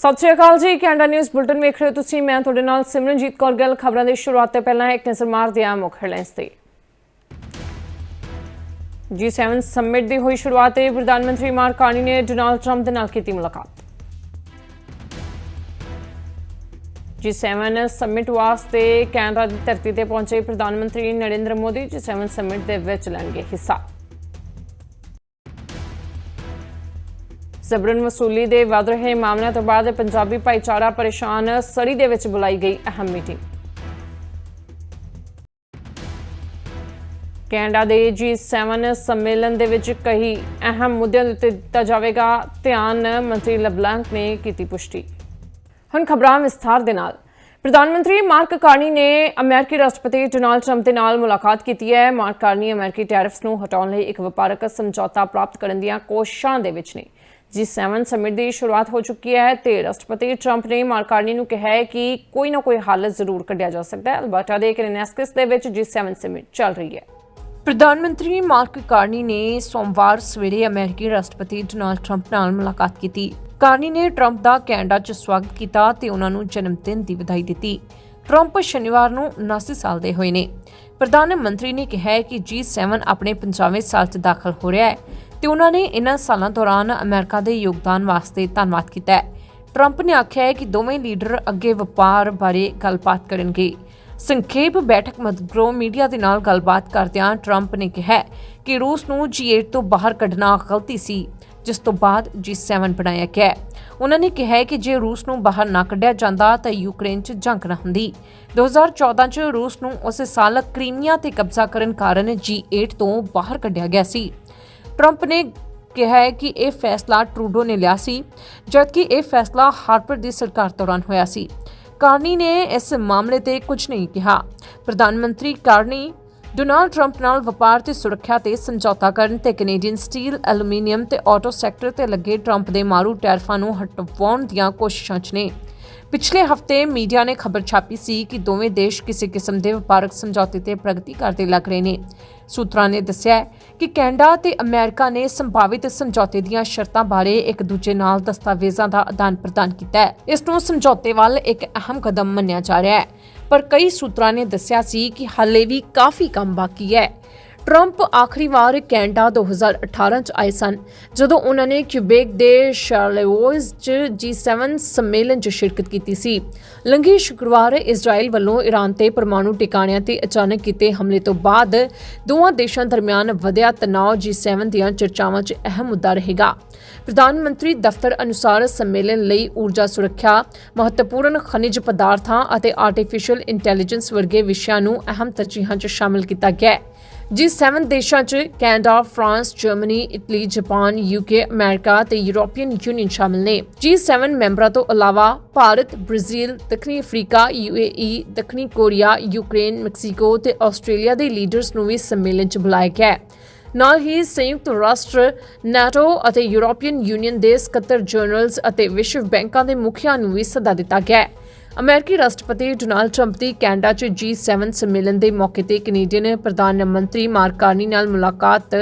ਸਤਿ ਸ਼੍ਰੀ ਅਕਾਲ ਜੀ, Canada news bulletin ਵੇਖ ਰਹੇ ਹੋ ਤੁਸੀਂ, ਮੈਂ ਤੁਹਾਡੇ ਨਾਲ ਸਿਮਰਨਜੀਤ ਕੌਰ ਗੱਲ ਖਬਰਾਂ ਦੀ ਸ਼ੁਰੂਆਤ ਤੋਂ ਪਹਿਲਾਂ ਇੱਕ ਨਜ਼ਰ ਮਾਰਦੇ ਹਾਂ ਮੁੱਖ ਹੈਡਲਾਈਨਸ ਤੇ। G7 ਸਮਿਟ ਦੀ ਹੋਈ ਸ਼ੁਰੂਆਤ ਤੇ ਪ੍ਰਧਾਨ ਮੰਤਰੀ ਮਾਰਕ ਕਾਰਨੀ ਨੇ ਡੋਨਾਲਡ ਟਰੰਪ ਦੇ ਨਾਲ ਕੀਤੀ ਮੁਲਾਕਾਤ। G7 ਸਮਿਟ ਵਾਸਤੇ ਕੈਨੇਡਾ ਦੀ ਧਰਤੀ ਤੇ ਪਹੁੰਚੇ ਪ੍ਰਧਾਨ ਮੰਤਰੀ ਨਰਿੰਦਰ ਮੋਦੀ G7 ਸਮਿਟ ਦੇ ਵਿੱਚ ਲੈਣਗੇ ਹਿੱਸਾ। ਜ਼ਬਰਨ ਵਸੂਲੀ ਦੇ ਵੱਧ ਰਹੇ ਮਾਮਲਿਆਂ ਤੋਂ ਬਾਅਦ ਪੰਜਾਬੀ ਭਾਈਚਾਰਾ ਪਰੇਸ਼ਾਨ ਸੜੀ ਦੇ ਵਿੱਚ ਬੁਲਾਈ ਗਈ ਅਹਿਮ ਮੀਟਿੰਗ। ਕੈਨੇਡਾ ਦੇ G7 ਸੰਮੇਲਨ ਦੇ ਵਿੱਚ ਕਈ ਅਹਿਮ ਮੁੱਦਿਆਂ ਦੇ ਉੱਤੇ ਦਿੱਤਾ ਜਾਵੇਗਾ ਧਿਆਨ, ਮੰਤਰੀ ਲਬਲੈਂਕ ਨੇ ਕੀਤੀ ਪੁਸ਼ਟੀ। ਹੁਣ ਖਬਰਾਂ ਵਿਸਥਾਰ ਦੇ ਨਾਲ। ਪ੍ਰਧਾਨ ਮੰਤਰੀ ਮਾਰਕ ਕਾਰਨੀ ਨੇ ਅਮਰੀਕੀ ਰਾਸ਼ਟਰਪਤੀ ਡੋਨਾਲਡ ਟਰੰਪ ਦੇ ਨਾਲ ਮੁਲਾਕਾਤ ਕੀਤੀ ਹੈ। ਮਾਰਕ ਕਾਰਨੀ ਅਮਰੀਕੀ ਟੈਰਿਫਸ ਨੂੰ ਹਟਾਉਣ ਲਈ ਇੱਕ ਵਪਾਰਕ ਸਮਝੌਤਾ ਪ੍ਰਾਪਤ ਕਰਨ ਦੀਆਂ ਕੋਸ਼ਿਸ਼ਾਂ ਦੇ ਵਿੱਚ ਨੇ। G7 ਸਮਿਟ ਦੀ ਸ਼ੁਰੂਆਤ ਹੋ ਚੁੱਕੀ ਹੈ ਤੇ ਰਾਸ਼ਟਰਪਤੀ ਟਰੰਪ ਨੇ ਮਾਰਕ ਨੂੰ ਕਿਹਾ ਹੈ ਕਿ ਕੋਈ ਨਾ ਕੋਈ ਹੱਲ ਜ਼ਰੂਰ ਕੱਢਿਆ ਜਾ ਸਕਦਾ ਹੈ। ਅਲਬਰਟਾ ਦੇ ਕ੍ਰੇਨੈਸਕਿਸ ਦੇ ਵਿੱਚ G7 ਸਮਿਟ ਚੱਲ ਰਹੀ ਹੈ। ਪ੍ਰਧਾਨ ਮੰਤਰੀ ਮਾਰਕ ਕਾਰਨੀ ਨੇ ਸੋਮਵਾਰ ਸਵੇਰੇ ਅਮਰੀਕੀ ਰਾਸ਼ਟਰਪਤੀ ਡੋਨਾਲਡ ਟਰੰਪ ਨਾਲ ਮੁਲਾਕਾਤ ਕੀਤੀ। ਕਾਰਨੀ ਨੇ ਟਰੰਪ ਦਾ ਕੈਨੇਡਾ 'ਚ ਸਵਾਗਤ ਕੀਤਾ ਤੇ ਉਹਨਾਂ ਨੂੰ ਜਨਮ ਦਿਨ ਦੀ ਵਧਾਈ ਦਿੱਤੀ। ਟਰੰਪ ਸ਼ਨੀਵਾਰ ਨੂੰ 79 ਸਾਲ ਦੇ ਹੋਏ ਨੇ। ਪ੍ਰਧਾਨ ਮੰਤਰੀ ਨੇ ਕਿਹਾ ਹੈ ਕਿ G7 ਆਪਣੇ 50ਵੇਂ ਸਾਲ 'ਚ ਦਾਖਲ ਹੋ ਰਿਹਾ ਹੈ। ਤੇ ਉਹਨਾਂ ਨੇ ਇਹਨਾਂ ਸਾਲਾਂ ਦੌਰਾਨ ਅਮਰੀਕਾ ਦੇ ਯੋਗਦਾਨ ਵਾਸਤੇ ਧੰਨਵਾਦ ਕੀਤਾ ਹੈ। ਟਰੰਪ ਨੇ ਆਖਿਆ ਹੈ ਕਿ ਦੋਵੇਂ ਲੀਡਰ ਅੱਗੇ ਵਪਾਰ ਬਾਰੇ ਗੱਲਬਾਤ ਕਰਨਗੇ। ਸੰਖੇਪ ਬੈਠਕ ਮਗਰੋਂ ਮੀਡੀਆ ਦੇ ਨਾਲ ਗੱਲਬਾਤ ਕਰਦਿਆਂ ਟਰੰਪ ਨੇ ਕਿਹਾ ਕਿ ਰੂਸ ਨੂੰ G8 ਤੋਂ ਬਾਹਰ ਕੱਢਣਾ ਗਲਤੀ ਸੀ, ਜਿਸ ਤੋਂ ਬਾਅਦ G7 ਬਣਾਇਆ ਗਿਆ ਉਹਨਾਂ ਨੇ ਕਿਹਾ ਕਿ ਜੇ ਰੂਸ ਨੂੰ ਬਾਹਰ ਨਾ ਕੱਢਿਆ ਜਾਂਦਾ ਤਾਂ ਯੂਕਰੇਨ 'ਚ ਜੰਗ ਨਾ ਹੁੰਦੀ। 2014 'ਚ ਰੂਸ ਨੂੰ ਉਸੇ ਸਾਲ ਕ੍ਰੀਮੀਆ ਤੇ ਕਬਜ਼ਾ ਕਰਨ ਕਾਰਨ G8 ਤੋਂ ਬਾਹਰ ਕੱਢਿਆ ਗਿਆ ਸੀ। ਟਰੰਪ ਨੇ ਕਿਹਾ ਹੈ ਕਿ ਇਹ ਫੈਸਲਾ ਟਰੂਡੋ ਨੇ ਲਿਆ ਸੀ ਜਦਕਿ ਇਹ ਫੈਸਲਾ ਹਾਰਪਰ ਦੀ ਸਰਕਾਰ ਦੌਰਾਨ ਹੋਇਆ ਸੀ ਕਾਰਨੀ ਨੇ ਇਸ ਮਾਮਲੇ ਤੇ ਕੁਝ ਨਹੀਂ ਕਿਹਾ ਪ੍ਰਧਾਨ ਮੰਤਰੀ ਕਾਰਨੀ ਡੋਨਾਲਡ ਟਰੰਪ ਨਾਲ ਵਪਾਰ ਤੇ ਸੁਰੱਖਿਆ ਤੇ ਸਮਝੌਤਾ ਕਰਨ ਤੇ ਕੈਨੇਡੀਅਨ ਸਟੀਲ, ਐਲੂਮੀਨੀਅਮ ਤੇ ਆਟੋ ਸੈਕਟਰ ਤੇ ਲੱਗੇ ਟਰੰਪ ਦੇ ਮਾਰੂ ਟੈਰਫਾਂ ਨੂੰ ਹਟਵਾਉਣ ਦੀਆਂ ਕੋਸ਼ਿਸ਼ਾਂ 'ਚ ਨੇ ਪਿਛਲੇ ਹਫ਼ਤੇ ਮੀਡੀਆ ਨੇ ਖਬਰ ਛਾਪੀ ਸੀ ਕਿ ਦੋਵੇਂ ਦੇਸ਼ ਕਿਸੇ ਕਿਸਮ ਦੇ ਵਪਾਰਕ ਸਮਝੌਤੇ ਤੇ ਪ੍ਰਗਤੀ ਕਰਦੇ ਲੱਗ ਰਹੇ ਨੇ ਸੂਤਰਾਂ ਨੇ ਦੱਸਿਆ ਹੈ ਕਿ ਕੈਨੇਡਾ ਤੇ ਅਮਰੀਕਾ ਨੇ ਸੰਭਾਵਿਤ ਸਮਝੌਤੇ ਦੀਆਂ ਸ਼ਰਤਾਂ ਬਾਰੇ ਇੱਕ ਦੂਜੇ ਨਾਲ ਦਸਤਾਵੇਜ਼ਾਂ ਦਾ ਆਦਾਨ ਪ੍ਰਦਾਨ ਕੀਤਾ ਹੈ। ਇਸ ਨੂੰ ਸਮਝੌਤੇ ਵੱਲ ਇੱਕ ਅਹਿਮ ਕਦਮ ਮੰਨਿਆ ਜਾ ਰਿਹਾ ਹੈ। ਪਰ ਕਈ ਸੂਤਰਾਂ ਨੇ ਦੱਸਿਆ ਸੀ ਕਿ ਹਾਲੇ ਵੀ ਕਾਫੀ ਕੰਮ ਬਾਕੀ ਹੈ। ਟਰੰਪ ਆਖਰੀ ਵਾਰ ਕੈਨੇਡਾ 2018 ਚ ਆਏ ਸਨ, ਜਦੋਂ ਉਹਨਾਂ ਨੇ ਕਿਊਬੇਕ ਦੇ ਸ਼ਾਰਲੇਵੋਇਜ਼ ਚ G7 ਸੰਮੇਲਨ ਚ ਸ਼ਿਰਕਤ ਕੀਤੀ ਸੀ। ਲੰਘੇ ਸ਼ੁੱਕਰਵਾਰ ਇਜ਼ਰਾਈਲ ਵੱਲੋਂ ਈਰਾਨ ਤੇ ਪਰਮਾਣੂ ਟਿਕਾਣਿਆਂ ਤੇ ਅਚਾਨਕ ਕੀਤੇ ਹਮਲੇ ਤੋਂ ਬਾਅਦ ਦੋਵਾਂ ਦੇਸ਼ਾਂ ਦਰਮਿਆਨ ਵਧਿਆ ਤਣਾਅ G7 ਦੀਆਂ ਚਰਚਾਵਾਂ 'ਚ ਅਹਿਮ ਮੁੱਦਾ ਰਹੇਗਾ। ਪ੍ਰਧਾਨ ਮੰਤਰੀ ਦਫ਼ਤਰ ਅਨੁਸਾਰ ਸੰਮੇਲਨ ਲਈ ਊਰਜਾ ਸੁਰੱਖਿਆ, ਮਹੱਤਵਪੂਰਨ ਖਣਿਜ ਪਦਾਰਥਾਂ ਅਤੇ ਆਰਟੀਫੀਸ਼ੀਅਲ ਇੰਟੈਲੀਜੈਂਸ ਵਰਗੇ ਵਿਸ਼ਿਆਂ ਨੂੰ ਅਹਿਮ ਤਰਜੀਹਾਂ 'ਚ ਸ਼ਾਮਲ ਕੀਤਾ ਗਿਆ ਹੈ। ਜੀ G7 ਦੇਸ਼ਾਂ 'ਚ Canada, France, Germany, Italy, Japan, UK, America ਤੇ ਯੂਰੋਪੀਅਨ ਯੂਨੀਅਨ ਸ਼ਾਮਲ ਨੇ। ਜੀ G7 ਮੈਂਬਰਾਂ ਤੋਂ ਇਲਾਵਾ ਭਾਰਤ, ਬ੍ਰਾਜ਼ੀਲ, ਦੱਖਣੀ ਅਫਰੀਕਾ, UAE, ਦੱਖਣੀ ਕੋਰੀਆ, ਯੂਕਰੇਨ, ਮੈਕਸੀਕੋ ਤੇ ਆਸਟ੍ਰੇਲੀਆ ਦੇ ਲੀਡਰਸ ਨੂੰ ਵੀ ਸੰਮੇਲਨ 'ਚ ਬੁਲਾਇਆ ਗਿਆ ਹੈ। ਨਾਲ ਹੀ ਸੰਯੁਕਤ ਰਾਸ਼ਟਰ, ਨਾਟੋ ਅਤੇ ਯੂਰੋਪੀਅਨ ਯੂਨੀਅਨ ਦੇ ਸਕੱਤਰ ਜਨਰਲਸ ਅਤੇ ਵਿਸ਼ਵ ਬੈਂਕਾਂ ਦੇ ਮੁਖੀਆਂ ਨੂੰ ਵੀ ਸੱਦਾ ਦਿੱਤਾ ਗਿਆ ਹੈ। ਅਮਰੀਕੀ ਰਾਸ਼ਟਰਪਤੀ ਡੋਨਾਲਡ ਟਰੰਪ ਦੀ ਕੈਨੇਡਾ 'ਚ G7 ਸੰਮੇਲਨ ਦੇ ਮੌਕੇ ਤੇ ਕੈਨੇਡੀਅਨ ਪ੍ਰਧਾਨ ਮੰਤਰੀ ਮਾਰਕ ਕਾਰਨੀ ਨਾਲ ਮੁਲਾਕਾਤ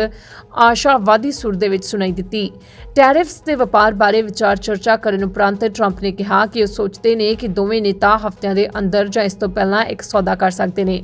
ਆਸ਼ਾਵਾਦੀ ਸੁਰ ਦੇ ਵਿੱਚ ਸੁਣਾਈ ਦਿੱਤੀ। ਟੈਰਿਫਸ ਤੇ ਵਪਾਰ ਬਾਰੇ ਵਿਚਾਰ ਚਰਚਾ ਕਰਨ ਉਪਰੰਤ ਟਰੰਪ ਨੇ ਕਿਹਾ ਕਿ ਉਹ ਸੋਚਦੇ ਨੇ ਕਿ ਦੋਵੇਂ ਨੇਤਾ ਹਫ਼ਤਿਆਂ ਦੇ ਅੰਦਰ ਜਾਂ ਇਸ ਤੋਂ ਪਹਿਲਾਂ ਇੱਕ ਸੌਦਾ ਕਰ ਸਕਦੇ ਨੇ।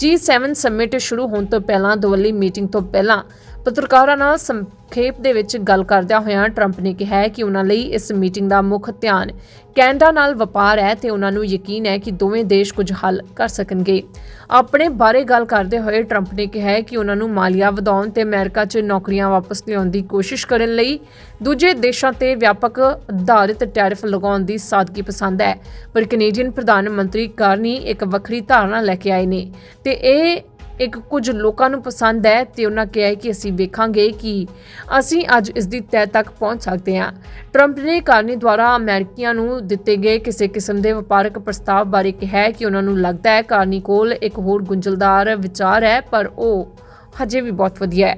G7 ਸਮਿਟ ਸ਼ੁਰੂ ਹੋਣ ਤੋਂ ਪਹਿਲਾਂ ਦੋਵੱਲੀ ਮੀਟਿੰਗ ਤੋਂ ਪਹਿਲਾਂ ਪੱਤਰਕਾਰਾਂ ਨਾਲ ਸੰਖੇਪ ਦੇ ਵਿੱਚ ਗੱਲ ਕਰਦਿਆਂ ਹੋਇਆਂ ਟਰੰਪ ਨੇ ਕਿਹਾ ਕਿ ਉਹਨਾਂ ਲਈ ਇਸ ਮੀਟਿੰਗ ਦਾ ਮੁੱਖ ਧਿਆਨ ਕੈਨੇਡਾ ਨਾਲ ਵਪਾਰ ਹੈ ਤੇ ਉਹਨਾਂ ਨੂੰ ਯਕੀਨ ਹੈ ਕਿ ਦੋਵੇਂ ਦੇਸ਼ ਕੁਝ ਹੱਲ ਕਰ ਸਕਣਗੇ। ਆਪਣੇ ਬਾਰੇ ਗੱਲ ਕਰਦੇ ਹੋਏ ਟਰੰਪ ਨੇ ਕਿਹਾ ਕਿ ਉਹਨਾਂ ਨੂੰ ਮਾਲੀਆ ਵਧਾਉਣ ਤੇ ਅਮਰੀਕਾ 'ਚ ਨੌਕਰੀਆਂ ਵਾਪਸ ਲਿਆਉਣ ਦੀ ਕੋਸ਼ਿਸ਼ ਕਰਨ ਲਈ ਦੂਜੇ ਦੇਸ਼ਾਂ ਤੇ ਵਿਆਪਕ ਆਧਾਰਿਤ ਟੈਰਿਫ ਲਗਾਉਣ ਦੀ ਸਾਦਗੀ ਪਸੰਦ ਹੈ। ਪਰ ਕੈਨੇਡੀਅਨ ਪ੍ਰਧਾਨ ਮੰਤਰੀ ਕਾਰਨੀ ਇੱਕ ਵੱਖਰੀ ਧਾਰਨਾ ਲੈ ਕੇ ਆਏ ਨੇ ਤੇ ਇਹ ਇੱਕ ਕੁਝ ਲੋਕਾਂ ਨੂੰ ਪਸੰਦ ਹੈ ਤੇ ਉਹਨਾਂ ਕਿਹਾ ਕਿ ਅਸੀਂ ਵੇਖਾਂਗੇ ਕਿ ਅਸੀਂ ਅੱਜ ਇਸ ਦੀ ਤਹਿ ਤੱਕ ਪਹੁੰਚ ਸਕਦੇ ਹਾਂ। ਟਰੰਪ ਨੇ ਕਾਰਨੀ ਦੁਆਰਾ ਅਮਰੀਕੀਆਂ ਨੂੰ ਦਿੱਤੇ ਗਏ ਕਿਸੇ ਕਿਸਮ ਦੇ ਵਪਾਰਕ ਪ੍ਰਸਤਾਵ ਬਾਰੇ ਕਿਹਾ ਕਿ ਉਹਨਾਂ ਨੂੰ ਲੱਗਦਾ ਹੈ ਕਾਰਨੀ ਕੋਲ ਇੱਕ ਹੋਰ ਗੁੰਝਲਦਾਰ ਵਿਚਾਰ ਹੈ, ਪਰ ਉਹ ਹਜੇ ਵੀ ਬਹੁਤ ਵਧੀਆ ਹੈ।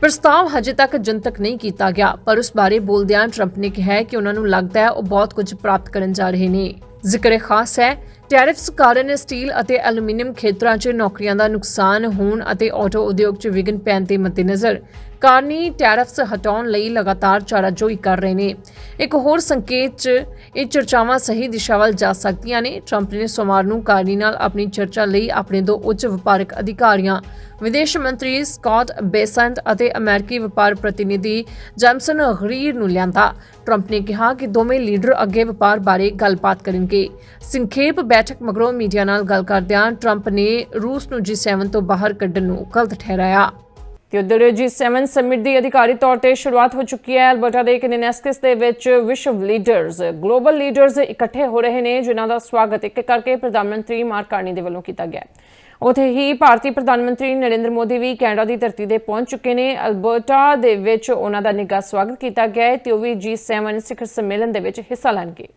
ਪ੍ਰਸਤਾਵ ਹਜੇ ਤੱਕ ਜਨਤਕ ਨਹੀਂ ਕੀਤਾ ਗਿਆ, ਪਰ ਉਸ ਬਾਰੇ ਬੋਲਦਿਆਂ ਟਰੰਪ ਨੇ ਕਿਹਾ ਕਿ ਉਹਨਾਂ ਨੂੰ ਲੱਗਦਾ ਹੈ ਉਹ ਬਹੁਤ ਕੁਝ ਪ੍ਰਾਪਤ ਕਰਨ ਜਾ ਰਹੇ ਨੇ। ਜ਼ਿਕਰ ਖਾਸ ਹੈ ਟੈਰਿਫਸ ਕਾਰਨ ਸਟੀਲ ਅਤੇ ਐਲੂਮੀਨੀਅਮ ਖੇਤਰਾਂ 'ਚ ਨੌਕਰੀਆਂ ਦਾ ਨੁਕਸਾਨ ਹੋਣ ਅਤੇ ਆਟੋ ਉਦਯੋਗ 'ਚ ਵਿਘਨ ਪੈਣ ਦੇ ਮੱਦੇਨਜ਼ਰ। ਕਾਰਨੀ ਟੈਰਿਫਸ ਹਟਾਉਣ ਲਈ ਲਗਾਤਾਰ ਚਾਰਾਜੋਈ ਕਰ ਰਹੇ ਨੇ। ਇੱਕ ਹੋਰ ਸੰਕੇਤ 'ਚ, ਇਹ ਚਰਚਾਵਾਂ ਸਹੀ ਦਿਸ਼ਾ ਵੱਲ ਜਾ ਸਕਦੀਆਂ ਨੇ। ਟਰੰਪ ਨੇ ਸੋਮਵਾਰ ਨੂੰ ਕਾਰਨੀ ਨਾਲ ਆਪਣੀ ਚਰਚਾ ਲਈ ਆਪਣੇ ਦੋ ਉੱਚ ਵਪਾਰਕ ਅਧਿਕਾਰੀਆਂ, ਵਿਦੇਸ਼ ਮੰਤਰੀ ਸਕਾਟ ਬੇਸੈਂਟ ਅਤੇ ਅਮਰੀਕੀ ਵਪਾਰ ਪ੍ਰਤੀਨਿਧੀ ਜੈਮਸਨ ਗਰੀਰ ਨੂੰ ਲਿਆਂਦਾ। ਟਰੰਪ ਨੇ ਕਿਹਾ ਕਿ ਦੋਵੇਂ ਲੀਡਰ ਅੱਗੇ ਵਪਾਰ ਬਾਰੇ ਗੱਲਬਾਤ ਕਰਨਗੇ। ਸੰਖੇਪ ਬੈਠਕ ਮਗਰੋਂ ਮੀਡੀਆ ਨਾਲ ਗੱਲ ਕਰਦਿਆਂ ਟਰੰਪ ਨੇ ਰੂਸ ਨੂੰ G7 ਤੋਂ ਬਾਹਰ ਕੱਢਣ ਨੂੰ ਗਲਤ ਠਹਿਰਾਇਆ। ਤੇ ਉਧਰ G7 ਸਮਿਟ ਦੀ ਅਧਿਕਾਰੀ ਤੌਰ ਤੇ ਸ਼ੁਰੂਆਤ ਹੋ ਚੁੱਕੀ ਹੈ। ਅਲਬਰਟਾ ਦੇ ਕਿਨੈਸਕਿਸ ਦੇ ਵਿੱਚ ਵਿਸ਼ਵ ਲੀਡਰਸ, ਗਲੋਬਲ ਲੀਡਰਸ ਇਕੱਠੇ ਹੋ ਰਹੇ ਨੇ, ਜਿਨ੍ਹਾਂ ਦਾ ਸਵਾਗਤ ਇੱਕ ਕਰਕੇ ਪ੍ਰਧਾਨ ਮੰਤਰੀ ਮਾਰਕ ਕਾਰਨੀ ਦੇ ਵੱਲੋਂ ਕੀਤਾ ਗਿਆ। ਹੈ। ਉੱਥੇ ਹੀ ਭਾਰਤੀ ਪ੍ਰਧਾਨ ਮੰਤਰੀ ਨਰਿੰਦਰ ਮੋਦੀ ਵੀ ਕੈਨੇਡਾ ਦੀ ਧਰਤੀ ਤੇ ਪਹੁੰਚ ਚੁੱਕੇ ਨੇ। ਅਲਬਰਟਾ ਦੇ ਵਿੱਚ ਉਹਨਾਂ ਦਾ ਨਿੱਘਾ ਸਵਾਗਤ ਕੀਤਾ ਗਿਆ ਹੈ ਤੇ ਉਹ ਵੀ G7 ਸਿਖਰ ਸੰਮੇਲਨ ਦੇ ਵਿੱਚ ਹਿੱਸਾ ਲੈਣਗੇ।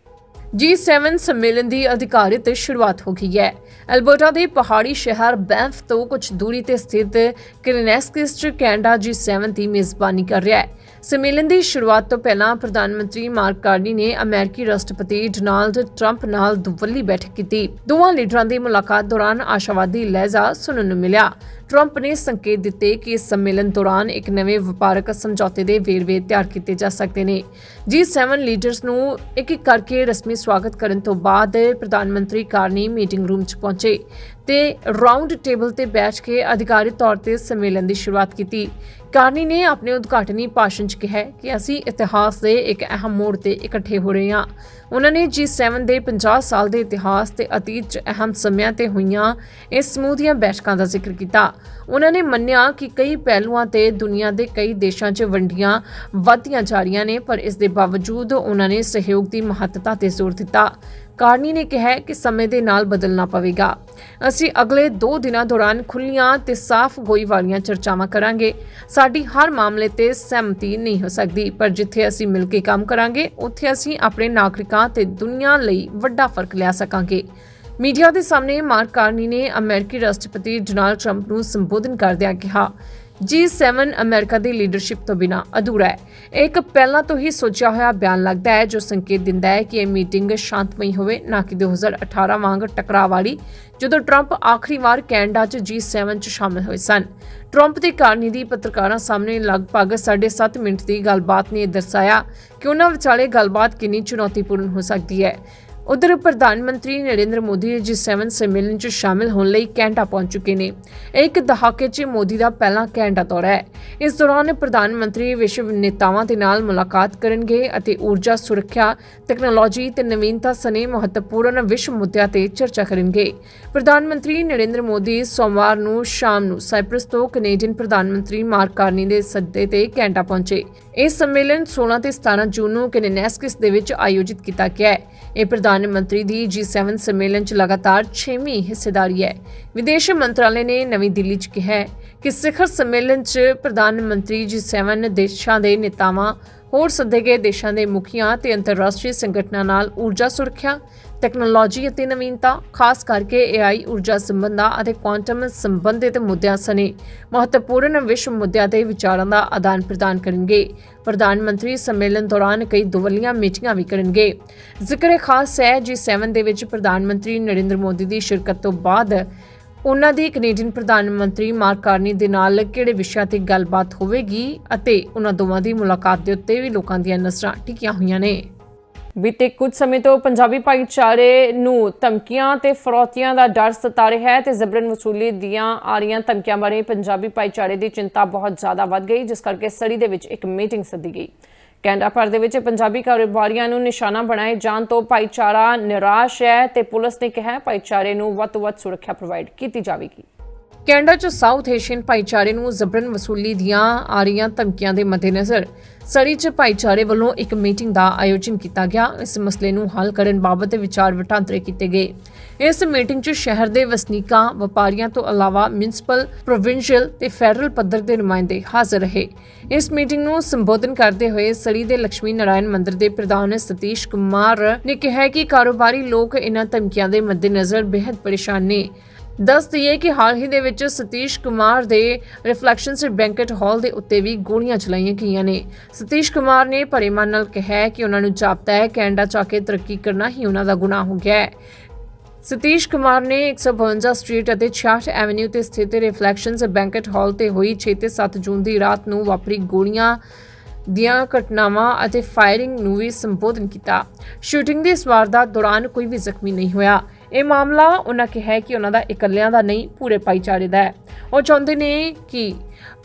G7 ਸੰਮੇਲਨ ਦੀ ਅਧਿਕਾਰਿਤ ਸ਼ੁਰੂਆਤ ਹੋ ਗਈ ਹੈ। ਅਲਬਰਟਾ ਦੇ ਪਹਾੜੀ ਸ਼ਹਿਰ ਬੈਂਫ ਤੋਂ ਕੁਝ ਦੂਰੀ ਤੇ ਸਥਿਤ ਕ੍ਰਿਨੈਸਕਿਸ ਚ ਕੈਨੇਡਾ G7 ਦੀ ਮੇਜ਼ਬਾਨੀ ਕਰ ਰਿਹਾ ਹੈ। ਸੰਮੇਲਨ ਦੀ ਸ਼ੁਰੂਆਤ ਤੋਂ ਪਹਿਲਾਂ ਪ੍ਰਧਾਨ ਮੰਤਰੀ ਮਾਰਕ ਕਾਰਨੀ ਨੇ ਅਮਰੀਕੀ ਰਾਸ਼ਟਰਪਤੀ ਡੋਨਾਲਡ ਟਰੰਪ ਨਾਲ ਦੁਵੱਲੀ ਬੈਠਕ ਕੀਤੀ। ਦੋਵਾਂ ਲੀਡਰਾਂ ਦੀ ਮੁਲਾਕਾਤ ਦੌਰਾਨ ਆਸ਼ਾਵਾਦੀ ਲਹਿਜਾ ਸੁਣਨ ਨੂੰ ਮਿਲਿਆ। ਟਰੰਪ ਨੇ ਸੰਕੇਤ ਦਿੱਤੇ ਕਿ ਇਸ ਸੰਮੇਲਨ ਦੌਰਾਨ ਇੱਕ ਨਵੇਂ ਵਪਾਰਕ ਸਮਝੌਤੇ ਦੇ ਵੇਰਵੇ ਤਿਆਰ ਕੀਤੇ ਜਾ ਸਕਦੇ ਨੇ। G7 ਲੀਡਰਸ ਨੂੰ ਇੱਕ ਇੱਕ ਕਰਕੇ ਰਸਮੀ ਸਵਾਗਤ ਕਰਨ ਤੋਂ ਬਾਅਦ ਪ੍ਰਧਾਨ ਮੰਤਰੀ ਕਾਰਨੀ ਮੀਟਿੰਗ ਰੂਮ 'ਚ ਪਹੁੰਚੇ ਤੇ ਰਾਉਂਡ ਟੇਬਲ ਤੇ ਬੈਠ ਕੇ ਅਧਿਕਾਰੀ ਤੌਰ ਤੇ ਸੰਮੇਲਨ ਦੀ ਸ਼ੁਰੂਆਤ ਕੀਤੀ। ਕਾਰਨੀ ਨੇ ਆਪਣੇ ਉਦਘਾਟਨੀ ਭਾਸ਼ਣ 'ਚ ਕਿਹਾ ਕਿ ਅਸੀਂ ਇਤਿਹਾਸ ਦੇ ਇੱਕ ਅਹਿਮ ਮੋੜ ਤੇ ਇਕੱਠੇ ਹੋ ਰਹੇ ਹਾਂ। ਉਹਨਾਂ ਨੇ G7 ਦੇ 50 ਸਾਲ ਦੇ ਇਤਿਹਾਸ ਤੇ ਅਤੀਤ 'ਚ ਅਹਿਮ ਸਮਿਆਂ ਤੇ ਹੋਈਆਂ ਇਸ ਸਮੂਹ ਦੀਆਂ ਬੈਠਕਾਂ ਦਾ ਜ਼ਿਕਰ ਕੀਤਾ। ਉਹਨਾਂ ਨੇ ਮੰਨਿਆ ਕਿ ਕਈ ਪਹਿਲੂਆਂ ਤੇ ਦੁਨੀਆ ਦੇ ਕਈ ਦੇਸ਼ਾਂ 'ਚ ਵੰਡੀਆਂ ਵੱਧਦੀਆਂ ਜਾ ਰਹੀਆਂ ਨੇ, ਪਰ ਇਸ ਦੇ ਬਾਵਜੂਦ ਉਹਨਾਂ ਨੇ ਸਹਿਯੋਗ ਦੀ ਮਹੱਤਤਾ ਤੇ ਜ਼ੋਰ ਦਿੱਤਾ। ਕਾਰਨੀ ਨੇ ਕਿਹਾ ਕਿ ਸਮੇਂ ਦੇ ਨਾਲ ਬਦਲਣਾ ਪਵੇਗਾ। ਅਸੀਂ ਅਗਲੇ 2 ਦਿਨਾਂ ਦੌਰਾਨ ਖੁੱਲੀਆਂ ਤੇ ਸਾਫ਼ ਗੋਈ ਵਾਲੀਆਂ ਚਰਚਾਵਾਂ ਕਰਾਂਗੇ। ਸਾਡੀ ਹਰ ਮਾਮਲੇ ਤੇ ਸਹਿਮਤੀ ਨਹੀਂ ਹੋ ਸਕਦੀ, ਪਰ ਜਿੱਥੇ ਅਸੀਂ ਮਿਲ ਕੇ ਕੰਮ ਕਰਾਂਗੇ, ਉੱਥੇ ਅਸੀਂ ਆਪਣੇ ਨਾਗਰਿਕਾਂ ਤੇ ਦੁਨੀਆ ਲਈ ਵੱਡਾ ਫ਼ਰਕ ਲਿਆ ਸਕਾਂਗੇ। ਮੀਡੀਆ ਦੇ ਸਾਹਮਣੇ ਮਾਰਕ ਕਾਰਨੀ ਨੇ ਅਮਰੀਕੀ ਰਾਸ਼ਟਰਪਤੀ ਡੋਨਾਲਡ ਟਰੰਪ ਨੂੰ ਸੰਬੋਧਨ ਕਰਦਿਆਂ ਕਿਹਾ G7 ਅਮਰੀਕਾ ਦੀ ਲੀਡਰਸ਼ਿਪ ਤੋਂ ਬਿਨਾ ਅਧੂਰਾ ਹੈ। ਇੱਕ ਪਹਿਲਾਂ ਤੋਂ ਹੀ ਸੋਚਿਆ ਹੋਇਆ ਬਿਆਨ ਲੱਗਦਾ ਹੈ, ਜੋ ਸੰਕੇਤ ਦਿੰਦਾ ਹੈ ਕਿ ਇਹ ਮੀਟਿੰਗ ਸ਼ਾਂਤਮਈ ਹੋਵੇ, ਨਾ ਕਿ 2018 ਵਾਂਗ ਟਕਰਾਅ ਵਾਲੀ, ਜਦੋਂ ਟਰੰਪ ਆਖਰੀ ਵਾਰ ਕੈਨੇਡਾ 'ਚ G7 'ਚ ਸ਼ਾਮਲ ਹੋਏ ਸਨ। ਟਰੰਪ ਦੇ ਕਾਰਨੀ ਦੀ ਪੱਤਰਕਾਰਾਂ ਸਾਹਮਣੇ ਲਗਭਗ 7.5 ਮਿੰਟ ਦੀ ਗੱਲਬਾਤ ਨੇ ਦਰਸਾਇਆ ਕਿ ਉਹਨਾਂ ਵਿਚਾਲੇ ਗੱਲਬਾਤ ਕਿੰਨੀ ਚੁਣੌਤੀਪੂਰਨ ਹੋ ਸਕਦੀ ਹੈ। ਉਧਰ ਪ੍ਰਧਾਨ ਮੰਤਰੀ ਨਰਿੰਦਰ ਮੋਦੀ G7 ਸੰਮੇਲਨ 'ਚ ਸ਼ਾਮਿਲ ਹੋਣ ਲਈ ਕੈਨੇਡਾ ਪਹੁੰਚ ਚੁੱਕੇ ਨੇ। ਇੱਕ ਦਹਾਕੇ 'ਚ ਮੋਦੀ ਦਾ ਪਹਿਲਾ ਕੈਨੇਡਾ ਦੌਰਾ ਹੈ। ਇਸ ਦੌਰਾਨ ਪ੍ਰਧਾਨ ਮੰਤਰੀ ਵਿਸ਼ਵ ਨੇਤਾਵਾਂ ਦੇ ਨਾਲ ਮੁਲਾਕਾਤ ਕਰਨਗੇ ਅਤੇ ਊਰਜਾ ਸੁਰੱਖਿਆ, ਤਕਨਾਲੋਜੀ ਤੇ ਨਵੀਨਤਾ ਸਣੇ ਮਹੱਤਵਪੂਰਨ ਵਿਸ਼ਵ ਮੁੱਦਿਆਂ ਤੇ ਚਰਚਾ ਕਰਨਗੇ। ਪ੍ਰਧਾਨ ਮੰਤਰੀ ਨਰਿੰਦਰ ਮੋਦੀ ਸੋਮਵਾਰ ਨੂੰ ਸ਼ਾਮ ਨੂੰ ਸਾਈਪ੍ਰਸ ਤੋਂ ਕੈਨੇਡੀਅਨ ਪ੍ਰਧਾਨ ਮੰਤਰੀ ਮਾਰਕ ਕਾਰਨੀ ਦੇ ਸੱਦੇ ਤੇ ਕੈਨੇਡਾ ਪਹੁੰਚੇ। ਇਹ ਸੰਮੇਲਨ 16 ਤੇ 17 ਜੂਨ ਨੂੰ ਕੈਨੇਨੈਸਕਿਸ ਦੇ ਵਿੱਚ ਆਯੋਜਿਤ ਕੀਤਾ ਗਿਆ ਹੈ। ਇਹ ਪ੍ਰਧਾਨ ਪ੍ਰਧਾਨ ਮੰਤਰੀ ਦੀ G7 ਸੰਮੇਲਨ 'ਚ ਲਗਾਤਾਰ 6ਵੀਂ ਹਿੱਸੇਦਾਰੀ ਹੈ। ਵਿਦੇਸ਼ ਮੰਤਰਾਲੇ ਨੇ ਨਵੀਂ ਦਿੱਲੀ 'ਚ ਕਿਹਾ ਕਿ ਸਿਖਰ ਸੰਮੇਲਨ 'ਚ ਪ੍ਰਧਾਨ ਮੰਤਰੀ G7 ਦੇਸ਼ਾਂ ਦੇ ਨੇਤਾਵਾਂ ਹੋਰ ਸੱਦੇ ਗਏ ਦੇਸ਼ਾਂ ਦੇ ਮੁਖੀਆਂ ਤੇ ਅੰਤਰਰਾਸ਼ਟਰੀ ਸੰਗਠਨਾਂ ਨਾਲ ਊਰਜਾ ਸੁਰੱਖਿਆ ਟੈਕਨੋਲੋਜੀ ਅਤੇ ਨਵੀਨਤਾ, ਖਾਸ ਕਰਕੇ AI ਊਰਜਾ ਸੰਬੰਧਾਂ ਅਤੇ ਕੁਆਂਟਮ ਸੰਬੰਧਿਤ ਮੁੱਦਿਆਂ ਸਣੇ ਮਹੱਤਵਪੂਰਨ ਵਿਸ਼ਵ ਮੁੱਦਿਆਂ ਤੇ ਵਿਚਾਰਾਂ ਦਾ ਆਦਾਨ ਪ੍ਰਦਾਨ ਕਰਨਗੇ। ਪ੍ਰਧਾਨ ਮੰਤਰੀ ਸੰਮੇਲਨ ਦੌਰਾਨ ਕਈ ਦੁਵੱਲੀਆਂ ਮੀਟਿੰਗਾਂ ਵੀ ਕਰਨਗੇ। ਜ਼ਿਕਰ ਖਾਸ ਹੈ G7 ਦੇ ਵਿੱਚ ਪ੍ਰਧਾਨ ਮੰਤਰੀ ਨਰਿੰਦਰ ਮੋਦੀ ਦੀ ਸ਼ਿਰਕਤ ਤੋਂ ਬਾਅਦ ਉਹਨਾਂ ਦੀ ਕੈਨੇਡੀਅਨ ਪ੍ਰਧਾਨ ਮੰਤਰੀ ਮਾਰਕ ਕਾਰਨੀ ਦੇ ਨਾਲ ਕਿਹੜੇ ਵਿਸ਼ਿਆਂ ਤੇ ਗੱਲਬਾਤ ਹੋਵੇਗੀ ਅਤੇ ਉਹਨਾਂ ਦੋਵਾਂ ਦੀ ਮੁਲਾਕਾਤ ਦੇ ਉੱਤੇ ਵੀ ਲੋਕਾਂ ਦੀਆਂ ਨਜ਼ਰਾਂ ਟਿਕੀਆਂ ਹੋਈਆਂ ਨੇ। ਬੀਤੇ ਕੁਝ ਸਮੇਂ ਤੋਂ ਪੰਜਾਬੀ ਭਾਈਚਾਰੇ ਨੂੰ ਧਮਕੀਆਂ ਤੇ ਫਰੋਤੀਆਂ ਦਾ ਡਰ ਸਤਾ ਰਿਹਾ ਹੈ ਤੇ ਜ਼ਬਰਨ ਵਸੂਲੀ ਦੀਆਂ ਆ ਰਹੀਆਂ ਧਮਕੀਆਂ ਬਾਰੇ ਪੰਜਾਬੀ ਭਾਈਚਾਰੇ ਦੀ ਚਿੰਤਾ ਬਹੁਤ ਜ਼ਿਆਦਾ ਵੱਧ ਗਈ, ਜਿਸ ਕਰਕੇ ਸੜੀ ਦੇ ਵਿੱਚ ਇੱਕ ਮੀਟਿੰਗ ਸੱਦੀ ਗਈ। ਕੈਨੇਡਾ ਭਰ ਦੇ ਵਿੱਚ ਪੰਜਾਬੀ ਕਾਰੋਬਾਰੀਆਂ ਨੂੰ ਨਿਸ਼ਾਨਾ ਬਣਾਏ ਜਾਣ ਤੋਂ ਭਾਈਚਾਰਾ ਨਿਰਾਸ਼ ਹੈ ਤੇ ਪੁਲਿਸ ਨੇ ਕਿਹਾ ਭਾਈਚਾਰੇ ਨੂੰ ਵੱਧ ਤੋਂ ਵੱਧ ਸੁਰੱਖਿਆ ਪ੍ਰੋਵਾਈਡ ਕੀਤੀ ਜਾਵੇਗੀ। ਕੈਨੇਡਾ 'ਚ ਸਾਊਥ ਏਸ਼ੀਅਨ ਭਾਈਚਾਰੇ ਨੂੰ ਜ਼ਬਰਨ ਵਸੂਲੀ ਦੀਆਂ ਆ ਰਹੀਆਂ ਧਮਕੀਆਂ ਦੇ ਮੱਦੇਨਜ਼ਰ ਸਰੀ 'ਚ ਭਾਈਚਾਰੇ ਵੱਲੋਂ ਇੱਕ ਮੀਟਿੰਗ ਦਾ ਆਯੋਜਨ ਕੀਤਾ ਗਿਆ। ਇਸ ਮਸਲੇ ਨੂੰ ਹੱਲ ਕਰਨ ਬਾਬਤ ਵਿਚਾਰ ਵਟਾਂਦਰੇ ਕੀਤੇ ਗਏ। ਇਸ ਮੀਟਿੰਗ 'ਚ ਸ਼ਹਿਰ ਦੇ ਵਸਨੀਕਾਂ, ਵਪਾਰੀਆਂ ਤੋਂ ਇਲਾਵਾ ਮਿਊਨਿਸਪਲ ਪ੍ਰੋਵਿੰਸ਼ੀਅਲ ਤੇ ਫੈਡਰਲ ਪੱਧਰ ਦੇ ਨੁਮਾਇੰਦੇ ਹਾਜ਼ਰ ਰਹੇ। ਇਸ ਮੀਟਿੰਗ ਨੂੰ ਸੰਬੋਧਨ ਕਰਦੇ ਹੋਏ ਸਰੀ ਦੇ ਲక్ష్ਮੀ ਨਾਰਾਇਣ ਮੰਦਿਰ ਦੇ ਪ੍ਰਧਾਨ ਸਤੀਸ਼ ਕੁਮਾਰ ਨੇ ਕਿਹਾ ਕਿ ਕਾਰੋਬਾਰੀ ਲੋਕ ਇਹਨਾਂ ਧਮਕੀਆਂ ਦੇ ਮੱਦੇਨਜ਼ਰ ਬੇਹੱਦ ਪਰੇਸ਼ਾਨ ਨੇ। ਦੱਸ ਦਈਏ ਕਿ ਹਾਲ ਹੀ ਦੇ ਵਿੱਚ ਸਤੀਸ਼ ਕੁਮਾਰ ਦੇ ਰਿਫਲੈਕਸ਼ਨਸ ਬੈਂਕਟ ਹਾਲ ਦੇ ਉੱਤੇ ਵੀ ਗੋਲੀਆਂ ਚਲਾਈਆਂ ਗਈਆਂ ਨੇ। ਸਤੀਸ਼ ਕੁਮਾਰ ਨੇ ਭਰੇ ਮਨ ਨਾਲ ਕਿਹਾ ਕਿ ਉਹਨਾਂ ਨੂੰ ਜਾਪਦਾ ਹੈ, ਕੈਨੇਡਾ ਚ ਆ ਕੇ ਤਰੱਕੀ ਕਰਨਾ ਹੀ ਉਹਨਾਂ ਦਾ ਗੁਨਾਹ ਹੋ ਗਿਆ ਹੈ। ਸਤੀਸ਼ ਕੁਮਾਰ ਨੇ 152 ਸਟਰੀਟ ਅਤੇ 66 ਐਵਨਿਊ ਤੇ ਸਥਿਤ ਰਿਫਲੈਕਸ਼ਨਸ ਬੈਂਕਟ ਹਾਲ ਤੇ ਹੋਈ 6 ਤੇ 7 ਜੂਨ ਦੀ ਰਾਤ ਨੂੰ ਵਾਪਰੀ ਗੋਲੀਆਂ ਦੀਆਂ ਘਟਨਾਵਾਂ ਅਤੇ ਫਾਇਰਿੰਗ ਨੂੰ ਵੀ ਸੰਬੋਧਨ ਕੀਤਾ। ਸ਼ੂਟਿੰਗ ਦੀ ਇਸ ਵਾਰਦਾਤ ਦੌਰਾਨ ਕੋਈ ਵੀ ਜ਼ਖਮੀ ਨਹੀਂ ਹੋਇਆ। ਇਹ ਮਾਮਲਾ ਉਹਨਾਂ ਕਿਹਾ ਕਿ ਉਹਨਾਂ ਦਾ ਇਕੱਲਿਆਂ ਦਾ ਨਹੀਂ, ਪੂਰੇ ਭਾਈਚਾਰੇ ਦਾ ਹੈ। ਉਹ ਚਾਹੁੰਦੇ ਨੇ ਕਿ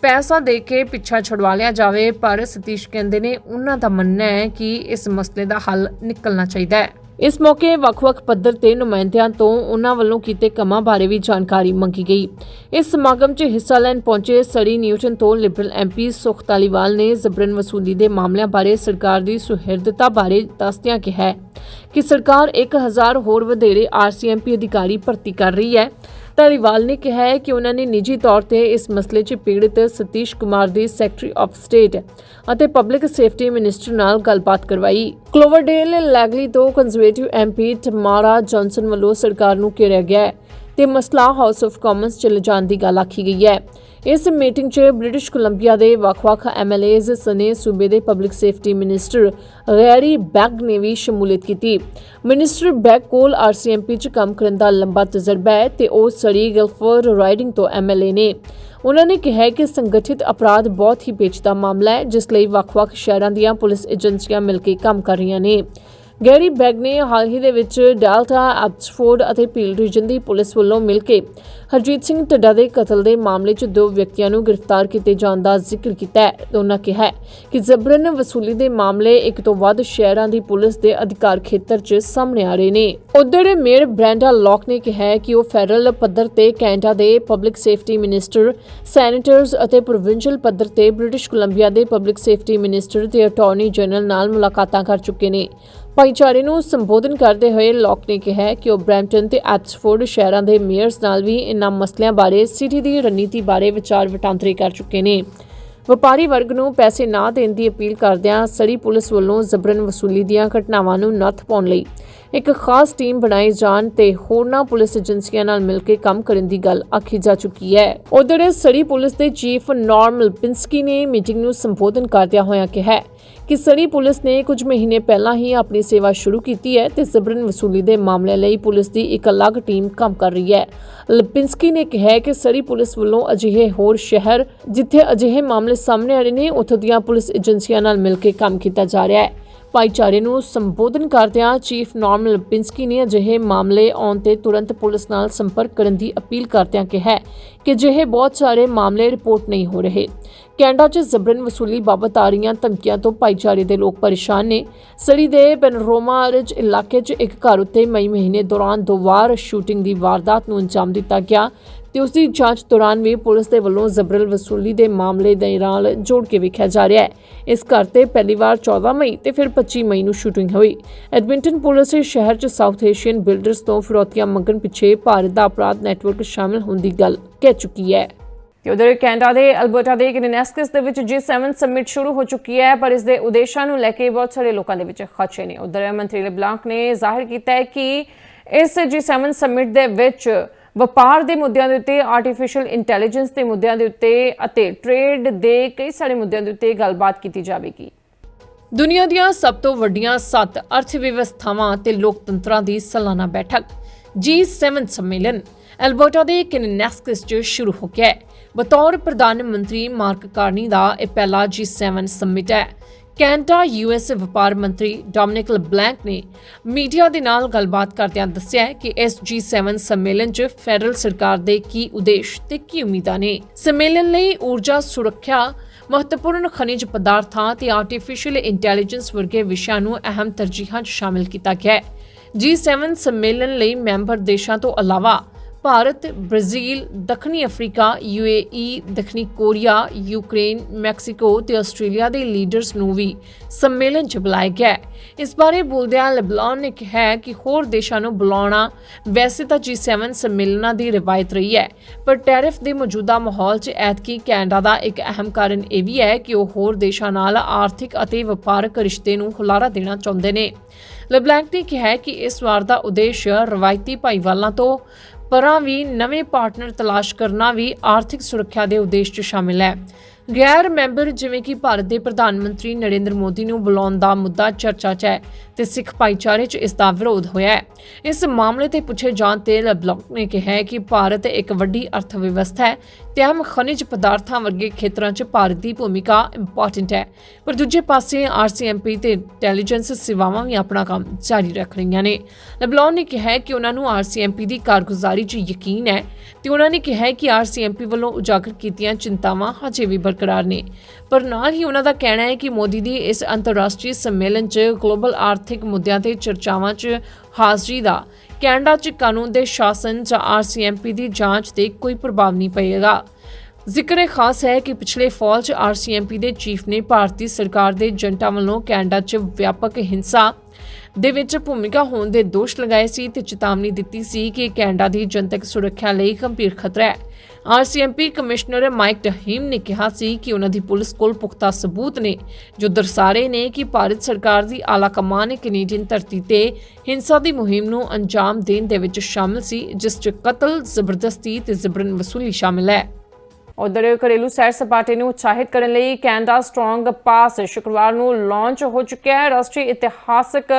ਪੈਸਾ ਦੇ ਕੇ ਪਿੱਛਾ ਛੁਡਵਾ ਲਿਆ ਜਾਵੇ, ਪਰ ਸਤੀਸ਼ ਕਹਿੰਦੇ ਨੇ ਉਹਨਾਂ ਦਾ ਮੰਨਣਾ ਹੈ ਕਿ ਇਸ ਮਸਲੇ ਦਾ ਹੱਲ ਨਿਕਲਣਾ ਚਾਹੀਦਾ ਹੈ। ਇਸ ਮੌਕੇ ਵੱਖ-ਵੱਖ ਪੱਧਰ ਤੇ ਨੁਮਾਇੰਦਿਆਂ ਤੋਂ ਉਹਨਾਂ ਵੱਲੋਂ ਕੀਤੇ ਕੰਮਾਂ ਬਾਰੇ ਵੀ ਜਾਣਕਾਰੀ ਮੰਗੀ ਗਈ। ਇਸ ਸਮਾਗਮ 'ਚ ਹਿੱਸਾ ਲੈਣ ਪਹੁੰਚੇ ਸੜੀ ਨਿਊਟਨ ਤੋਂ ਲਿਬਰਲ ਐਮਪੀ ਸੁਖ ਧਾਲੀਵਾਲ ਨੇ ਜ਼ਬਰਨ ਵਸੂਲੀ ਦੇ ਮਾਮਲਿਆਂ ਬਾਰੇ ਸਰਕਾਰ ਦੀ ਸੁਹਿਰਦਤਾ ਬਾਰੇ ਦੱਸਦਿਆਂ ਕਿਹਾ ਕਿ ਸਰਕਾਰ 1000 ਹੋਰ ਵਧੇਰੇ ਆਰਸੀਐਮਪੀ ਅਧਿਕਾਰੀ ਭਰਤੀ ਕਰ ਰਹੀ ਹੈ। ਧਾਲੀਵਾਲ ਨੇ ਕਿਹਾ ਹੈ ਕਿ ਉਹਨਾਂ ਨੇ ਨਿੱਜੀ ਤੌਰ ਤੇ ਇਸ ਮਸਲੇ 'ਚ ਪੀੜਤ ਸਤੀਸ਼ ਕੁਮਾਰ ਦੀ ਸੈਕਟਰੀ ਆਫ ਸਟੇਟ ਅਤੇ ਪਬਲਿਕ ਸੇਫਟੀ ਮਿਨਿਸਟਰ ਨਾਲ ਗੱਲਬਾਤ ਕਰਵਾਈ। ਕਲੋਵਰਡੇਲ ਲੈਗਲੀ ਤੋਂ ਕੰਜ਼ਰਵੇਟਿਵ ਐਮਪੀ ਟਮਾਰਾ ਜੌਨਸਨ ਵੱਲੋਂ ਸਰਕਾਰ ਨੂੰ ਘੇਰਿਆ ਗਿਆ ਹੈ ਤੇ ਮਸਲਾ ਹਾਊਸ ਆਫ ਕਾਮਨਸ ਚ ਲਿਜਾਣ ਦੀ ਗੱਲ ਆਖੀ ਗਈ ਹੈ। ਇਸ ਮੀਟਿੰਗ 'ਚ ਬ੍ਰਿਟਿਸ਼ ਕੋਲੰਬੀਆ ਦੇ ਵੱਖ-ਵੱਖ ਐਮਐਲਏਜ਼ ਸਨੇ ਸੂਬੇ ਦੇ public safety minister Garry Begg ਨੇ ਵੀ ਸ਼ਮੂਲੀਅਤ ਕੀਤੀ। ਮਿਨਿਸਟਰ ਬੈਗ ਕੋਲ ਆਰਸੀਐਮਪੀ 'ਚ ਕੰਮ ਕਰਨ ਦਾ ਲੰਬਾ ਤਜਰਬਾ ਹੈ ਤੇ ਉਹ ਸੜੀ ਗਲਫਰ ਰਾਈਡਿੰਗ ਤੋਂ ਐਮਐਲਏ ਨੇ। ਉਹਨਾਂ ਨੇ ਕਿਹਾ ਕਿ ਸੰਗਠਿਤ ਅਪਰਾਧ ਬਹੁਤ ਹੀ ਪੇਚੀਦਾ ਮਾਮਲਾ ਹੈ, ਜਿਸ ਲਈ ਵੱਖ-ਵੱਖ ਸ਼ਹਿਰਾਂ ਦੀਆਂ ਪੁਲਿਸ ਏਜੰਸੀਆਂ ਮਿਲ ਕੇ ਕੰਮ ਕਰ ਰਹੀਆਂ ਨੇ। ਗੈਰੀ ਬੈਗ ਨੇ ਹਾਲ ਹੀ ਦੇ ਵਿੱਚ ਡੈਲਟਾ ਐਬਸਫੋਰਡ ਅਤੇ ਪੀਲ ਰੀਜਨ ਦੀ ਪੁਲਿਸ ਵੱਲੋਂ ਮਿਲ ਕੇ ਹਰਜੀਤ ਸਿੰਘ ਟੱਡਾ ਦੇ ਕਤਲ ਦੇ ਮਾਮਲੇ 'ਚ ਦੋ ਵਿਅਕਤੀਆਂ ਨੂੰ ਗ੍ਰਿਫਤਾਰ ਕੀਤੇ ਜਾਣ ਦਾ ਜ਼ਿਕਰ ਕੀਤਾ ਹੈ। ਉਹਨਾਂ ਕਿਹਾ ਕਿ ਜ਼ਬਰਨ ਵਸੂਲੀ ਦੇ ਮਾਮਲੇ ਇੱਕ ਤੋਂ ਵੱਧ ਸ਼ਹਿਰਾਂ ਦੀ ਪੁਲਿਸ ਦੇ ਅਧਿਕਾਰ ਖੇਤਰ 'ਚ ਸਾਹਮਣੇ ਆ ਰਹੇ ਨੇ। ਉਧਰ ਮੇਅਰ ਬ੍ਰੈਂਡਾ ਲੌਕ ਨੇ ਕਿਹਾ ਕਿ ਉਹ ਫੈਡਰਲ ਪੱਧਰ ਤੇ ਕੈਨੇਡਾ ਦੇ ਪਬਲਿਕ ਸੇਫਟੀ ਮਿਨਿਸਟਰ, ਸੈਨੇਟਰਸ ਅਤੇ ਪ੍ਰੋਵਿੰਸ਼ੀਅਲ ਪੱਧਰ ਤੇ ਬ੍ਰਿਟਿਸ਼ ਕੋਲੰਬੀਆ ਦੇ ਪਬਲਿਕ ਸੇਫਟੀ ਮਿਨਿਸਟਰ ਤੇ ਅਟਾਰਨੀ ਜਨਰਲ ਨਾਲ ਮੁਲਾਕਾਤਾਂ ਕਰ ਚੁੱਕੇ ਨੇ। ਭਾਈਚਾਰੇ ਨੂੰ ਸੰਬੋਧਨ ਕਰਦੇ ਹੋਏ ਲੌਕ ਨੇ ਕਿਹਾ ਕਿ ਉਹ ਬ੍ਰੈਂਪਟਨ ਤੇ ਐਬਸਫੋਰਡ ਸ਼ਹਿਰਾਂ ਦੇ ਮੇਅਰਸ ਨਾਲ ਵੀ ਇਨ੍ਹਾਂ ਮਸਲਿਆਂ ਬਾਰੇ ਸਿਟੀ ਦੀ ਰਣਨੀਤੀ ਬਾਰੇ ਵਿਚਾਰ ਵਟਾਂਦਰੇ ਕਰ ਚੁੱਕੇ ਨੇ। ਵਪਾਰੀ ਵਰਗ ਨੂੰ ਪੈਸੇ ਨਾ ਦੇਣ ਦੀ ਅਪੀਲ ਕਰਦਿਆਂ ਸੜੀ ਪੁਲਿਸ ਵੱਲੋਂ ਜ਼ਬਰਨ ਵਸੂਲੀ ਦੀਆਂ ਘਟਨਾਵਾਂ ਨੂੰ ਨੱਥ ਪਾਉਣ ਲਈ ਇੱਕ ਖਾਸ ਟੀਮ ਬਣਾਈ ਜਾਣ ਤੇ ਹੋਰਨਾਂ ਪੁਲਿਸ ਏਜੰਸੀਆਂ ਨਾਲ ਮਿਲ ਕੇ ਕੰਮ ਕਰਨ ਦੀ ਗੱਲ ਆਖੀ ਜਾ ਚੁੱਕੀ ਹੈ। ਉਧਰ ਸੜੀ ਪੁਲਿਸ ਦੇ ਚੀਫ ਨਾਰਮਲ ਪਿੰਸਕੀ ਨੇ ਮੀਟਿੰਗ ਨੂੰ ਸੰਬੋਧਨ ਕਰਦਿਆਂ ਹੋਇਆਂ ਕਿਹਾ ਕਿ ਸੜੀ ਪੁਲਿਸ ਨੇ ਕੁਝ ਮਹੀਨੇ ਪਹਿਲਾਂ ਹੀ ਆਪਣੀ ਸੇਵਾ ਸ਼ੁਰੂ ਕੀਤੀ ਹੈ ਤੇ ਜ਼ਬਰਨ ਵਸੂਲੀ ਦੇ ਮਾਮਲੇ ਲਈ ਪੁਲਿਸ ਦੀ ਇੱਕ ਅਲੱਗ ਟੀਮ ਕੰਮ ਕਰ ਰਹੀ ਹੈ। ਲਿਪਿੰਸਕੀ ਨੇ ਕਿਹਾ ਕਿ ਸੜੀ ਪੁਲਿਸ ਵੱਲੋਂ ਅਜਿਹੇ ਹੋਰ ਸ਼ਹਿਰ ਜਿੱਥੇ ਅਜਿਹੇ ਮਾਮਲੇ ਸਾਹਮਣੇ ਆ ਰਹੇ ਨੇ, ਉੱਥੋਂ ਦੀਆਂ ਪੁਲਿਸ ਏਜੰਸੀਆਂ ਨਾਲ ਮਿਲ ਕੇ ਕੰਮ ਕੀਤਾ ਜਾ ਰਿਹਾ ਹੈ। ਭਾਈਚਾਰੇ ਨੂੰ ਸੰਬੋਧਨ ਕਰਦਿਆਂ ਚੀਫ ਨਾਰਮਲ ਪਿੰਸਕੀ ਨੇ ਅਜਿਹੇ ਮਾਮਲੇ ਆਉਣ ਤੇ ਤੁਰੰਤ ਪੁਲਿਸ ਨਾਲ ਸੰਪਰਕ ਕਰਨ ਦੀ ਅਪੀਲ ਕਰਦਿਆਂ ਕਿਹਾ ਕਿ ਅਜਿਹੇ ਬਹੁਤ ਸਾਰੇ ਮਾਮਲੇ ਰਿਪੋਰਟ ਨਹੀਂ ਹੋ ਰਹੇ। ਕੈਨੇਡਾ 'ਚ ਜ਼ਬਰਨ ਵਸੂਲੀ ਬਾਬਤ ਆ ਰਹੀਆਂ ਧਮਕੀਆਂ ਤੋਂ ਭਾਈਚਾਰੇ ਦੇ ਲੋਕ ਪਰੇਸ਼ਾਨ ਨੇ। ਸੜੀ ਦੇ ਪੈਨਰੋਮਾ ਰਿਜ ਇਲਾਕੇ 'ਚ ਇੱਕ ਘਰ ਉੱਤੇ ਮਈ ਮਹੀਨੇ ਦੌਰਾਨ ਦੋ ਵਾਰ ਸ਼ੂਟਿੰਗ ਦੀ ਵਾਰਦਾਤ ਨੂੰ ਅੰਜਾਮ ਦਿੱਤਾ ਗਿਆ ਤੇ ਉਸ ਦੀ ਜਾਂਚ ਦੌਰਾਨ ਵੀ ਪੁਲਿਸ ਦੇ ਵੱਲੋਂ ਜ਼ਬਰਨ ਵਸੂਲੀ ਦੇ ਮਾਮਲੇ ਦੇ ਨਾਲ ਜੋੜ ਕੇ ਵੇਖਿਆ ਜਾ ਰਿਹਾ ਹੈ। ਇਸ ਘਰ ਤੇ ਪਹਿਲੀ ਵਾਰ 14 ਮਈ ਤੇ ਫਿਰ 25 ਮਈ ਨੂੰ ਸ਼ੂਟਿੰਗ ਹੋਈ। ਐਡਮਿੰਟਨ ਪੁਲਿਸ ਨੇ ਸ਼ਹਿਰ 'ਚ ਸਾਊਥ ਏਸ਼ੀਅਨ ਬਿਲਡਰਸ ਤੋਂ ਫਿਰੌਤੀਆਂ ਮੰਗਣ ਪਿੱਛੇ ਭਾਰਤ ਦਾ ਅਪਰਾਧ ਨੈਟਵਰਕ ਸ਼ਾਮਿਲ ਹੋਣ ਦੀ ਗੱਲ ਕਹਿ ਚੁੱਕੀ ਹੈ। ਤੇ ਉਧਰ ਕੈਨੇਡਾ ਦੇ ਅਲਬਰਟਾ ਦੇ ਕਿਨੈਸਕਸ ਦੇ ਵਿੱਚ G7 ਸਮਿਟ ਸ਼ੁਰੂ ਹੋ ਚੁੱਕੀ ਹੈ, ਪਰ ਇਸ ਦੇ ਉਦੇਸ਼ਾਂ ਨੂੰ ਲੈ ਕੇ ਬਹੁਤ ਸਾਰੇ ਲੋਕਾਂ ਦੇ ਵਿੱਚ ਖਦਸ਼ੇ ਨੇ। ਉਧਰ ਮੰਤਰੀ ਲੇਬਲਾਂਕ ਨੇ ਜ਼ਾਹਿਰ ਕੀਤਾ ਹੈ ਕਿ ਇਸ G7 ਸਮਿਟ ਦੇ ਵਿੱਚ ਵਪਾਰ ਦੇ ਮੁੱਦਿਆਂ ਦੇ ਉੱਤੇ ਆਰਟੀਫੀਸ਼ੀਅਲ ਇੰਟੈਲੀਜੈਂਸ ਦੇ ਮੁੱਦਿਆਂ ਦੇ ਉੱਤੇ ਅਤੇ ਟ੍ਰੇਡ ਦੇ ਕਈ ਸਾਰੇ ਮੁੱਦਿਆਂ ਦੇ ਉੱਤੇ ਗੱਲਬਾਤ ਕੀਤੀ ਜਾਵੇਗੀ। ਦੁਨੀਆ ਦੀਆਂ ਸਭ ਤੋਂ ਵੱਡੀਆਂ ਸੱਤ ਅਰਥ ਵਿਵਸਥਾਵਾਂ ਤੇ ਲੋਕਤੰਤਰਾਂ ਦੀ ਸਾਲਾਨਾ ਬੈਠਕ, G7 ਸੰਮੇਲਨ ਐਲਬਰਟਾ ਦੇ ਕਿਨੈਸਕਸ 'ਚ ਸ਼ੁਰੂ ਹੋ ਗਿਆ ਹੈ। ਬਤੌਰ ਪ੍ਰਧਾਨ ਮੰਤਰੀ ਮਾਰਕ ਕਾਰਨੀ ਦਾ ਇਹ ਪਹਿਲਾ G7 ਸੰਮਿਟ ਹੈ। ਕੈਨੇਡਾ ਯੂਐਸ ਵਪਾਰ ਮੰਤਰੀ ਡੋਮਿਨਿਕ ਲਬਲੈਂਕ ਨੇ ਮੀਡੀਆ ਦੇ ਨਾਲ ਗੱਲਬਾਤ ਕਰਦਿਆਂ ਦੱਸਿਆ ਕਿ ਇਸ G7 ਸੰਮੇਲਨ 'ਚ ਫੈਡਰਲ ਸਰਕਾਰ ਦੇ ਕੀ ਉਦੇਸ਼ ਤੇ ਕੀ ਉਮੀਦਾਂ ਨੇ। ਸੰਮੇਲਨ ਲਈ ਊਰਜਾ ਸੁਰੱਖਿਆ, ਮਹੱਤਵਪੂਰਨ ਖਣਿਜ ਪਦਾਰਥਾਂ ਤੇ ਆਰਟੀਫੀਸ਼ੀਅਲ ਇੰਟੈਲੀਜੈਂਸ ਵਰਗੇ ਵਿਸ਼ਿਆਂ ਨੂੰ ਅਹਿਮ ਤਰਜੀਹਾਂ 'ਚ ਸ਼ਾਮਿਲ ਕੀਤਾ ਗਿਆ ਹੈ। G7 ਸੰਮੇਲਨ ਲਈ ਮੈਂਬਰ ਦੇਸ਼ਾਂ ਤੋਂ ਇਲਾਵਾ ਭਾਰਤ, ਬ੍ਰਾਜ਼ੀਲ, ਦੱਖਣੀ ਅਫਰੀਕਾ ਯੂਏਈ ਦੱਖਣੀ ਕੋਰੀਆ, ਯੂਕਰੇਨ, ਮੈਕਸੀਕੋ ਤੇ ਆਸਟ੍ਰੇਲੀਆ ਦੇ ਲੀਡਰਸ ਨੂੰ ਵੀ ਸੰਮੇਲਨ 'ਚ ਬੁਲਾਇਆ ਗਿਆ ਹੈ। ਇਸ ਬਾਰੇ ਬੋਲਦਿਆਂ ਲੈਬਨਾਨ ਨੇ ਕਿਹਾ ਕਿ ਹੋਰ ਦੇਸ਼ਾਂ ਨੂੰ ਬੁਲਾਉਣਾ ਵੈਸੇ ਤਾਂ G7 ਸੰਮੇਲਨਾਂ ਦੀ ਰਵਾਇਤ ਰਹੀ ਹੈ, ਪਰ ਟੈਰਿਫ ਦੇ ਮੌਜੂਦਾ ਮਾਹੌਲ 'ਚ ਐਤਕੀ ਕੈਨੇਡਾ ਦਾ ਇੱਕ ਅਹਿਮ ਕਾਰਨ ਇਹ ਵੀ ਹੈ ਕਿ ਉਹ ਹੋਰ ਦੇਸ਼ਾਂ ਨਾਲ ਆਰਥਿਕ ਅਤੇ ਵਪਾਰਕ ਰਿਸ਼ਤੇ ਨੂੰ ਹੁਲਾਰਾ ਦੇਣਾ ਚਾਹੁੰਦੇ ਨੇ। ਲਬਲੈਂਕ ਨੇ ਕਿਹਾ ਕਿ ਇਸ ਵਾਰ ਦਾ ਉਦੇਸ਼ ਰਵਾਇਤੀ ਭਾਈਵਾਲਾਂ ਤੋਂ ਪਰਾਂ ਵੀ ਨਵੇਂ ਪਾਰਟਨਰ ਤਲਾਸ਼ ਕਰਨਾ ਵੀ ਆਰਥਿਕ ਸੁਰੱਖਿਆ ਦੇ ਉਦੇਸ਼ 'ਚ ਸ਼ਾਮਿਲ ਹੈ। ਗੈਰ ਮੈਂਬਰ ਜਿਵੇਂ ਕਿ ਭਾਰਤ ਦੇ ਪ੍ਰਧਾਨ ਮੰਤਰੀ ਨਰਿੰਦਰ ਮੋਦੀ ਨੂੰ ਬੁਲਾਉਣ ਦਾ ਮੁੱਦਾ ਚਰਚਾ 'ਚ ਹੈ। ਤੇ ਸਿੱਖ ਭਾਈਚਾਰੇ 'ਚ ਇਸ ਦਾ ਵਿਰੋਧ ਹੋਇਆ ਹੈ। ਇਸ ਮਾਮਲੇ ਤੇ ਪੁੱਛੇ ਜਾਣ ਤੇ ਲਬਲੌਕ ਨੇ ਕਿਹਾ ਕਿ ਭਾਰਤ ਇੱਕ ਵੱਡੀ ਅਰਥ ਵਿਵਸਥਾ ਹੈ ਤੇ ਅਹਿਮ ਖਣਿਜ ਪਦਾਰਥਾਂ ਵਰਗੇ ਖੇਤਰਾਂ 'ਚ ਭਾਰਤ ਦੀ ਭੂਮਿਕਾ ਇੰਪੋਰਟੈਂਟ ਹੈ। ਪਰ ਦੂਜੇ ਪਾਸੇ ਆਰਸੀਐਮਪੀ ਤੇ ਇੰਟੈਲੀਜੈਂਸ ਸੇਵਾਵਾਂ ਵੀ ਆਪਣਾ ਕੰਮ ਜਾਰੀ ਰੱਖ ਰਹੀਆਂ ਨੇ। ਲਬਲੌਨ ਨੇ ਕਿਹਾ ਕਿ ਉਹਨਾਂ ਨੂੰ ਆਰਸੀਐਮਪੀ ਦੀ ਕਾਰਗੁਜ਼ਾਰੀ 'ਚ ਯਕੀਨ ਹੈ ਤੇ ਉਹਨਾਂ ਨੇ ਕਿਹਾ ਕਿ ਆਰਸੀਐਮਪੀ ਵੱਲੋਂ ਉਜਾਗਰ ਕੀਤੀਆਂ ਚਿੰਤਾਵਾਂ ਹਜੇ ਵੀ ਬਰਕਰਾਰ ਨੇ। ਪਰ ਨਾਲ ਹੀ ਉਹਨਾਂ ਦਾ ਕਹਿਣਾ ਹੈ ਕਿ ਮੋਦੀ ਦੀ ਇਸ ਅੰਤਰਰਾਸ਼ਟਰੀ ਸੰਮੇਲਨ 'ਚ ਗਲੋਬਲ ਆਰਥ ਆਰਥਿਕ ਮੁੱਦਿਆਂ ਤੇ ਚਰਚਾਵਾਂ 'ਚ ਹਾਜ਼ਰੀ ਦਾ। ਕੈਨੇਡਾ 'ਚ ਕਾਨੂੰਨ ਦੇ ਸ਼ਾਸਨ ਜਾਂ ਆਰਸੀਐਮਪੀ ਦੀ ਜਾਂਚ ਤੇ ਕੋਈ ਪ੍ਰਭਾਵ ਨਹੀਂ ਪਏਗਾ। ਜ਼ਿਕਰ ਇਹ ਖਾਸ ਹੈ ਕਿ ਪਿਛਲੇ ਫਾਲ 'ਚ ਆਰਸੀਐਮਪੀ ਦੇ ਚੀਫ ਨੇ ਭਾਰਤੀ ਸਰਕਾਰ ਦੇ ਜਨਤਾ ਵੱਲੋਂ ਕੈਨੇਡਾ 'ਚ ਵਿਆਪਕ ਹਿੰਸਾ ਦੇ ਵਿੱਚ ਭੂਮਿਕਾ ਹੋਣ ਦੇ ਦੋਸ਼ ਲਗਾਏ ਸੀ ਤੇ ਚੇਤਾਵਨੀ ਦਿੱਤੀ ਸੀ ਕਿ ਕੈਨੇਡਾ ਦੀ ਜਨਤਕ ਸੁਰੱਖਿਆ ਲਈ ਗੰਭੀਰ ਖਤਰਾ ਹੈ। ਆਰਸੀਐਮਪੀ ਕਮਿਸ਼ਨਰ ਮਾਈਕ ਡਹੀਮ ਨੇ ਕਿਹਾ ਸੀ ਕਿ ਉਹਨਾਂ ਦੀ ਪੁਲਿਸ ਕੋਲ ਪੁਖਤਾ ਸਬੂਤ ਨੇ, ਜੋ ਦਰਸਾ ਨੇ ਕਿ ਭਾਰਤ ਸਰਕਾਰ ਦੀ ਆਲਾ ਕਮਾਨ ਕੈਨੇਡੀਅਨ ਧਰਤੀ ਤੇ ਹਿੰਸਾ ਦੀ ਮੁਹਿੰਮ ਨੂੰ ਅੰਜਾਮ ਦੇਣ ਦੇ ਵਿੱਚ ਸ਼ਾਮਲ ਸੀ, ਜਿਸ 'ਚ ਕਤਲ, ਜ਼ਬਰਦਸਤੀ ਤੇ ਜ਼ਬਰਨ ਵਸੂਲੀ ਸ਼ਾਮਲ ਹੈ। ਉਧਰ ਘਰੇਲੂ ਸੈਰ ਸਪਾਟੇ ਨੂੰ ਉਤਸ਼ਾਹਿਤ ਕਰਨ ਲਈ ਕੈਨੇਡਾ ਸਟਰੋਂਗ ਪਾਸ ਸ਼ੁੱਕਰਵਾਰ ਨੂੰ ਲਾਂਚ ਹੋ ਚੁੱਕਿਆ ਹੈ। ਰਾਸ਼ਟਰੀ ਇਤਿਹਾਸਕ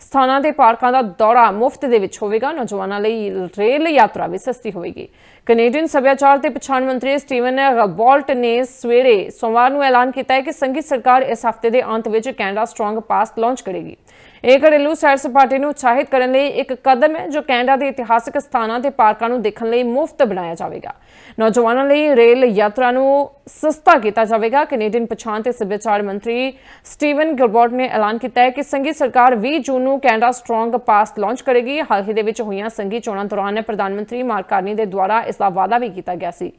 ਸਥਾਨਾਂ ਤੇ ਪਾਰਕਾਂ ਦਾ ਦੌਰਾ ਮੁਫਤ ਦੇ ਵਿੱਚ ਹੋਵੇਗਾ। ਨੌਜਵਾਨਾਂ ਲਈ ਰੇਲ ਯਾਤਰਾ ਵੀ ਸਸਤੀ ਹੋਵੇਗੀ। ਕੈਨੇਡੀਅਨ ਸੱਭਿਆਚਾਰ ਤੇ ਪਛਾਣ ਮੰਤਰੀ ਸਟੀਵਨ ਰਬੋਲਟ ਨੇ ਸਵੇਰੇ ਸੋਮਵਾਰ ਨੂੰ ਐਲਾਨ ਕੀਤਾ ਹੈ ਕਿ ਸੰਘੀ ਸਰਕਾਰ ਇਸ ਹਫ਼ਤੇ ਦੇ ਅੰਤ ਵਿੱਚ ਕੈਨੇਡਾ ਸਟਰੋਂਗ ਪਾਸ ਲਾਂਚ ਕਰੇਗੀ। ਇਹ ਘਰੇਲੂ ਸੈਰ ਸਪਾਟੇ ਨੂੰ ਉਤਸ਼ਾਹਿਤ ਕਰਨ ਲਈ ਇੱਕ ਕਦਮ ਹੈ ਜੋ ਕੈਨੇਡਾ ਦੇ ਇਤਿਹਾਸਕ ਸਥਾਨਾਂ ਤੇ ਪਾਰਕਾਂ ਨੂੰ ਦੇਖਣ ਲਈ ਮੁਫਤ ਬਣਾਇਆ ਜਾਵੇਗਾ। ਨੌਜਵਾਨਾਂ ਲਈ ਰੇਲ ਯਾਤਰਾ ਨੂੰ ਸਸਤਾ ਕੀਤਾ ਜਾਵੇਗਾ। ਕੈਨੇਡੀਅਨ ਪਛਾਣ ਤੇ ਸੱਭਿਆਚਾਰ ਮੰਤਰੀ ਸਟੀਵਨ ਗਿਲਬਰਟ ਨੇ ਐਲਾਨ ਕੀਤਾ ਹੈ ਕਿ ਸੰਘੀ ਸਰਕਾਰ 20 ਜੂਨ ਨੂੰ ਕੈਨੇਡਾ ਸਟਰੋਂਗ ਪਾਸ ਲਾਂਚ ਕਰੇਗੀ। ਹਾਲ ਹੀ ਦੇ ਵਿੱਚ ਹੋਈਆਂ ਸੰਘੀ ਚੋਣਾਂ ਦੌਰਾਨ ਪ੍ਰਧਾਨ ਮੰਤਰੀ ਮਾਰਕ ਕਾਰਨੀ ਦੇ ਦੁਆਰਾ ਇਸ ਦਾ ਵਾਅਦਾ ਵੀ ਕੀਤਾ ਗਿਆ ਸੀ।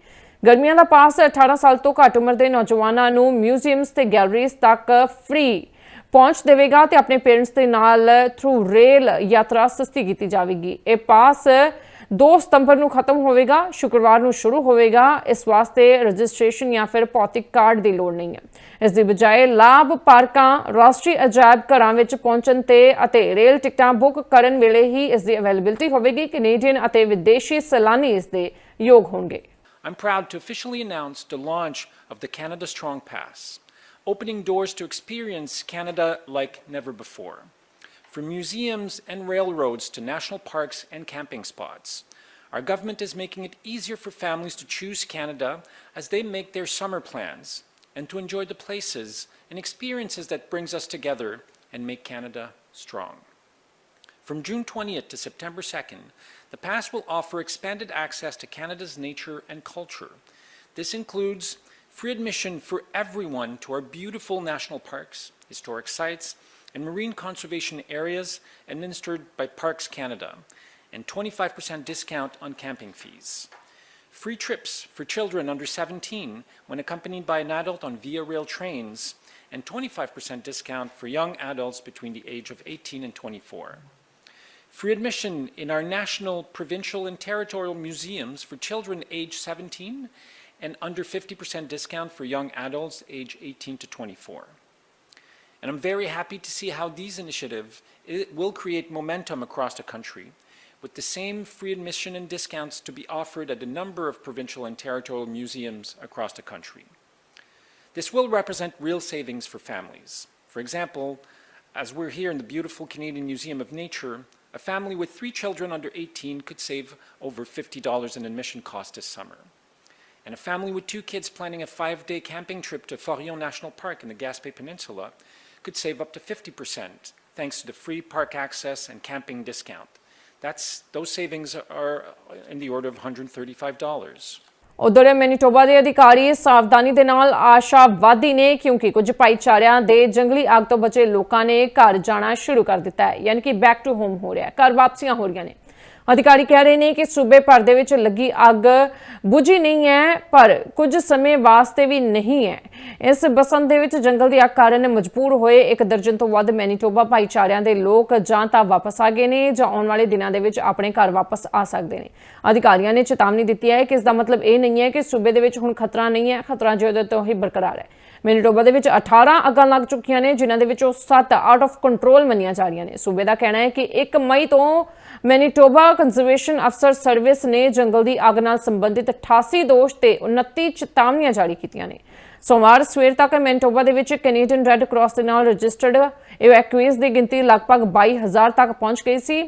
ਗਰਮੀਆਂ ਦਾ ਪਾਸ 18 ਸਾਲ ਤੋਂ ਘੱਟ ਉਮਰ ਦੇ ਨੌਜਵਾਨਾਂ ਨੂੰ ਮਿਊਜ਼ੀਅਮਸ ਤੇ ਗੈਲਰੀਜ਼ ਤੱਕ ਫ੍ਰੀ ਪਹੁੰਚ ਦੇਵੇਗਾ ਤੇ ਆਪਣੇ ਪੇਰੈਂਟਸ ਦੇ ਨਾਲ ਥਰੂ ਰੇਲ ਯਾਤਰਾ ਸਸਤੀ ਕੀਤੀ ਜਾਵੇਗੀ। ਇਹ ਪਾਸ 2 ਸਤੰਬਰ ਨੂੰ ਖਤਮ ਹੋਵੇਗਾ ਸ਼ੁੱਕਰਵਾਰ ਨੂੰ ਸ਼ੁਰੂ ਹੋਵੇਗਾ। ਇਸ ਵਾਸਤੇ ਰਜਿਸਟ੍ਰੇਸ਼ਨ ਜਾਂ ਫਿਰ ਭੌਤਿਕ ਕਾਰਡ ਦੀ ਲੋੜ ਨਹੀਂ ਹੈ। ਇਸ ਦੀ ਬਜਾਏ ਲਾਭ ਪਾਰਕਾਂ ਰਾਸ਼ਟਰੀ ਅਜਾਇਬ ਘਰਾਂ ਵਿੱਚ ਪਹੁੰਚਣ ਤੇ ਅਤੇ ਰੇਲ ਟਿਕਟਾਂ ਬੁੱਕ ਕਰਨ ਵੇਲੇ ਹੀ ਇਸ ਦੀ ਅਵੇਲੇਬਿਲਟੀ ਹੋਵੇਗੀ। ਕੈਨੇਡੀਅਨ ਅਤੇ ਵਿਦੇਸ਼ੀ ਸੈਲਾਨੀ ਇਸ ਦੇ ਯੋਗ ਹੋਣਗੇ। I'm proud to officially announce the launch of the Canada Strong Pass, opening doors to experience Canada like never before. From museums and railroads to national parks and camping spots, our government is making it easier for families to choose Canada as they make their summer plans and to enjoy the places and experiences that brings us together and make Canada strong. From June 20th to September 2nd, the pass will offer expanded access to Canada's nature and culture. This includes free admission for everyone to our beautiful national parks, historic sites, and marine conservation areas administered by Parks Canada, and 25% discount on camping fees. Free trips for children under 17 when accompanied by an adult on Via Rail trains, and 25% discount for young adults between the age of 18 and 24. Free admission in our national, provincial, and territorial museums for children age 17 and under 50% discount for young adults age 18 to 24. And I'm very happy to see how these initiatives will create momentum across the country with the same free admission and discounts to be offered at a number of provincial and territorial museums across the country. This will represent real savings for families. For example, as we're here in the beautiful Canadian Museum of Nature, a family with three children under 18 could save over $50 in admission cost this summer. And a family with two kids planning a five day camping trip to Forillon National Park in the Gaspé Peninsula could save up to 50% thanks to the free park access and camping discount. That's, those savings are in the order of $135. ਉਧਰ Manitoba ਦੇ ਅਧਿਕਾਰੀ ਸਾਵਧਾਨੀ ਦੇ ਨਾਲ ਆਸ਼ਾਵਾਦੀ ਨੇ ਕਿਉਂਕਿ ਕੁਝ ਭਾਈਚਾਰਿਆਂ ਦੇ ਜੰਗਲੀ ਅੱਗ ਤੋਂ ਬਚੇ ਲੋਕਾਂ ਨੇ ਘਰ ਜਾਣਾ ਸ਼ੁਰੂ ਕਰ ਦਿੱਤਾ ਹੈ ਯਾਨੀ ਕਿ ਬੈਕ ਟੂ ਹੋਮ ਹੋ ਰਿਹਾ ਹੈ ਘਰ ਵਾਪਸੀਆਂ ਹੋ ਰਹੀਆਂ ਨੇ ਅਧਿਕਾਰੀ ਕਹਿ ਰਹੇ ਨੇ ਕਿ ਸੂਬੇ ਭਰ ਦੇ ਵਿੱਚ ਲੱਗੀ ਅੱਗ ਬੁਝੀ ਨਹੀਂ ਹੈ, ਪਰ ਕੁਝ ਸਮੇਂ ਵਾਸਤੇ ਵੀ ਨਹੀਂ ਹੈ। ਇਸ ਬਸੰਤ ਦੇ ਵਿੱਚ ਜੰਗਲ ਦੀ ਅੱਗ ਕਾਰਨ ਮਜਬੂਰ ਹੋਏ ਇੱਕ ਦਰਜਨ ਤੋਂ ਵੱਧ ਮੈਨੀਟੋਬਾ ਭਾਈਚਾਰਿਆਂ ਦੇ ਲੋਕ ਜਾਂ ਤਾਂ ਵਾਪਸ ਆ ਗਏ ਨੇ ਜਾਂ ਆਉਣ ਵਾਲੇ ਦਿਨਾਂ ਦੇ ਵਿੱਚ ਆਪਣੇ ਘਰ ਵਾਪਸ ਆ ਸਕਦੇ ਨੇ। ਅਧਿਕਾਰੀਆਂ ਨੇ ਚੇਤਾਵਨੀ ਦਿੱਤੀ ਹੈ ਕਿ ਇਸ ਦਾ ਮਤਲਬ ਇਹ ਨਹੀਂ ਹੈ ਕਿ ਸੂਬੇ ਦੇ ਵਿੱਚ ਹੁਣ ਖਤਰਾ ਨਹੀਂ ਹੈ, ਖਤਰਾ ਜਿਹਦੇ ਤੋਂ ਹੀ ਬਰਕਰਾਰ ਹੈ। ਮੈਨੀਟੋਬਾ ਦੇ ਵਿੱਚ 18 ਅੱਗਾਂ ਲੱਗ ਚੁੱਕੀਆਂ ਨੇ, ਜਿਨ੍ਹਾਂ ਦੇ ਵਿੱਚੋਂ 7 ਆਊਟ ਆਫ ਕੰਟਰੋਲ ਮੰਨੀਆਂ ਜਾ ਰਹੀਆਂ ਨੇ। ਸੂਬੇ ਦਾ ਕਹਿਣਾ ਹੈ ਕਿ 1 ਮਈ ਤੋਂ ਮੈਨੀਟੋਬਾ ਕੰਜ਼ਰਵੇਸ਼ਨ ਅਫਸਰ ਸਰਵਿਸ ਨੇ ਜੰਗਲ ਦੀ ਅੱਗ ਨਾਲ ਸੰਬੰਧਿਤ 88 ਦੋਸ਼ ਤੇ 29 ਚੇਤਾਵਨੀਆਂ ਜਾਰੀ ਕੀਤੀਆਂ ਨੇ। ਸੋਮਵਾਰ ਸਵੇਰ ਤੱਕ ਮੈਨੀਟੋਬਾ ਦੇ ਵਿੱਚ ਕੈਨੇਡੀਅਨ ਰੈੱਡ ਕਰਾਸ ਦੇ ਨਾਲ ਰਜਿਸਟਰਡ ਇਵੈਕੂਏਸ ਦੀ ਗਿਣਤੀ ਲਗਭਗ 22000 ਤੱਕ ਪਹੁੰਚ ਗਈ ਸੀ।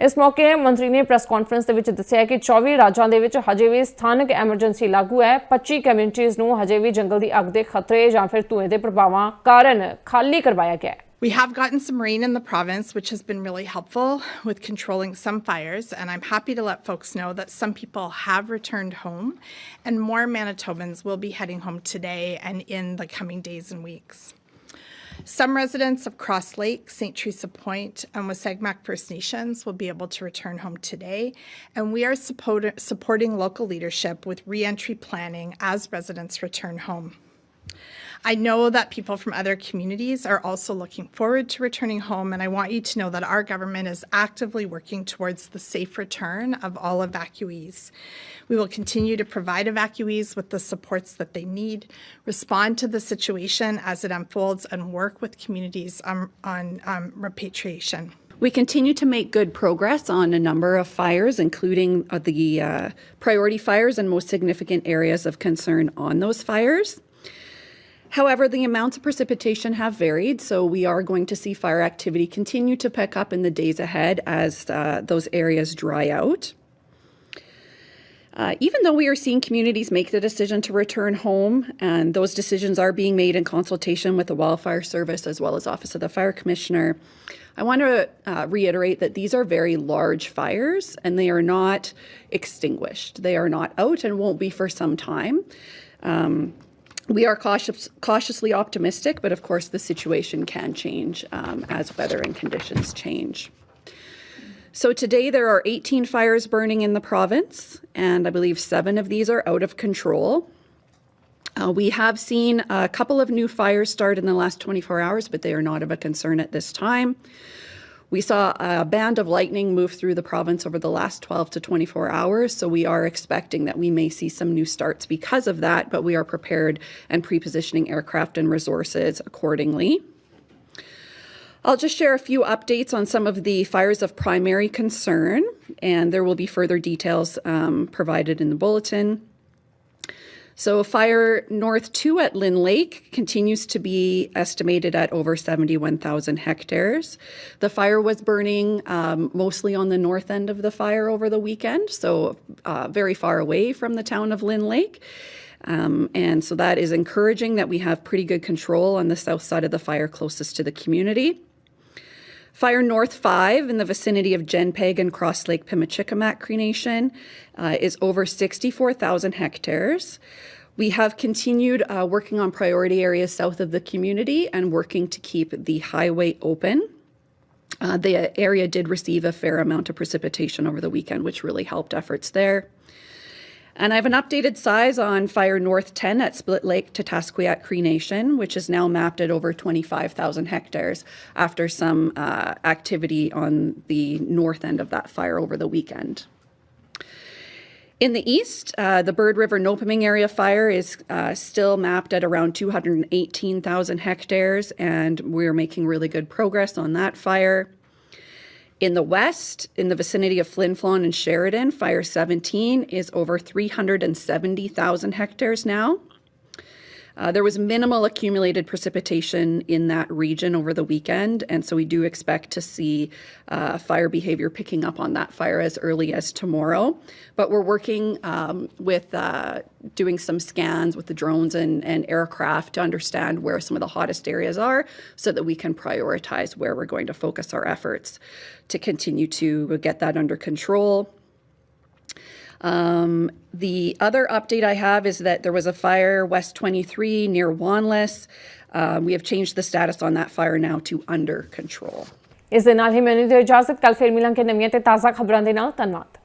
ਇਸ ਮੌਕੇ ਮੰਤਰੀ ਨੇ ਪ੍ਰੈਸ ਕਾਨਫਰੰਸ ਦੇ ਵਿੱਚ ਦੱਸਿਆ ਕਿ 24 ਰਾਜਾਂ ਦੇ ਵਿੱਚ ਹਜੇ ਵੀ ਸਥਾਨਕ ਐਮਰਜੈਂਸੀ ਲਾਗੂ ਹੈ। 25 ਕਮਿਊਨਿਟੀਜ਼ ਨੂੰ ਹਜੇ ਵੀ ਜੰਗਲ ਦੀ ਅੱਗ ਦੇ ਖਤਰੇ ਜਾਂ ਫਿਰ ਧੂਏ ਦੇ ਪ੍ਰਭਾਵਾਂ ਕਾਰਨ ਖਾਲੀ ਕਰਵਾਇਆ ਗਿਆ ਹੈ। We have gotten some rain in the province, which has been really helpful with controlling some fires. And I'm happy to let folks know that some people have returned home, and more Manitobans will be heading home today and in the coming days and weeks. Some residents of Cross Lake, St. Teresa Point, and Wasagmac First Nations will be able to return home today. And we are support- supporting local leadership with reentry planning as residents return home. I know that people from other communities are also looking forward to returning home, and I want you to know that our government is actively working towards the safe return of all evacuees. We will continue to provide evacuees with the supports that they need, respond to the situation as it unfolds, and work with communities on, on um, repatriation. We continue to make good progress on a number of fires, including uh, the uh, priority fires and most significant areas of concern on those fires. However, the amounts of precipitation have varied, so we are going to see fire activity continue to pick up in the days ahead as uh, those areas dry out. Uh, even though we are seeing communities make the decision to return home, and those decisions are being made in consultation with the Wildfire Service as well as Office of the Fire Commissioner, I want to uh, reiterate that these are very large fires and they are not extinguished. They are not out and won't be for some time. Um, we are cautious, cautiously optimistic, but of course, the situation can change um, as weather and conditions change. So today there are 18 fires burning in the province, and I believe seven of these are out of control. Uh, we have seen a couple of new fires start in the last 24 hours, but they are not of a concern at this time. We saw a band of lightning move through the province over the last 12 to 24 hours, so we are expecting that we may see some new starts because of that, but we are prepared and pre positioning aircraft and resources accordingly. I'll just share a few updates on some of the fires of primary concern, and there will be further details um, provided in the bulletin. So, Fire North 2 at Lynn Lake continues to be estimated at over 71,000 hectares. The fire was burning um, mostly on the north end of the fire over the weekend, so uh, very far away from the town of Lynn Lake. Um, and so that is encouraging that we have pretty good control on the south side of the fire closest to the community. Fire North 5 in the vicinity of Genpeg and Cross Lake Pimachikamak Cree Nation uh, is over 64,000 hectares. We have continued uh, working on priority areas south of the community and working to keep the highway open. Uh, the area did receive a fair amount of precipitation over the weekend, which really helped efforts there. And I have an updated size on Fire North 10 at Split Lake to Tasquiat Cree Nation, which is now mapped at over 25,000 hectares after some uh, activity on the north end of that fire over the weekend. In the east, uh, the Bird River Nopaming area fire is uh, still mapped at around 218,000 hectares, and we're making really good progress on that fire. In the west, in the vicinity of Flin Flon and Sheridan, Fire 17 is over 370,000 hectares now. Uh, there was minimal accumulated precipitation in that region over the weekend, and so we do expect to see uh, fire behavior picking up on that fire as early as tomorrow. But we're working um, with uh, doing some scans with the drones and, and aircraft to understand where some of the hottest areas are so that we can prioritize where we're going to focus our efforts to continue to get that under control. Um, the other update I have is that there was a fire West 23 near Wanless. Uh, we have changed the status on that fire now to under control. ਇਸ ਦੇ ਨਾਲ ਹੀ ਮੈਨੂੰ ਦਿਓ ਇਜਾਜ਼ਤ ਕੱਲ ਫਿਰ ਮਿਲਾਂਗੇ ਨਵੀਆਂ ਤੇ ਤਾਜ਼ਾ ਖਬਰਾਂ ਦੇ ਨਾਲ ਧੰਨਵਾਦ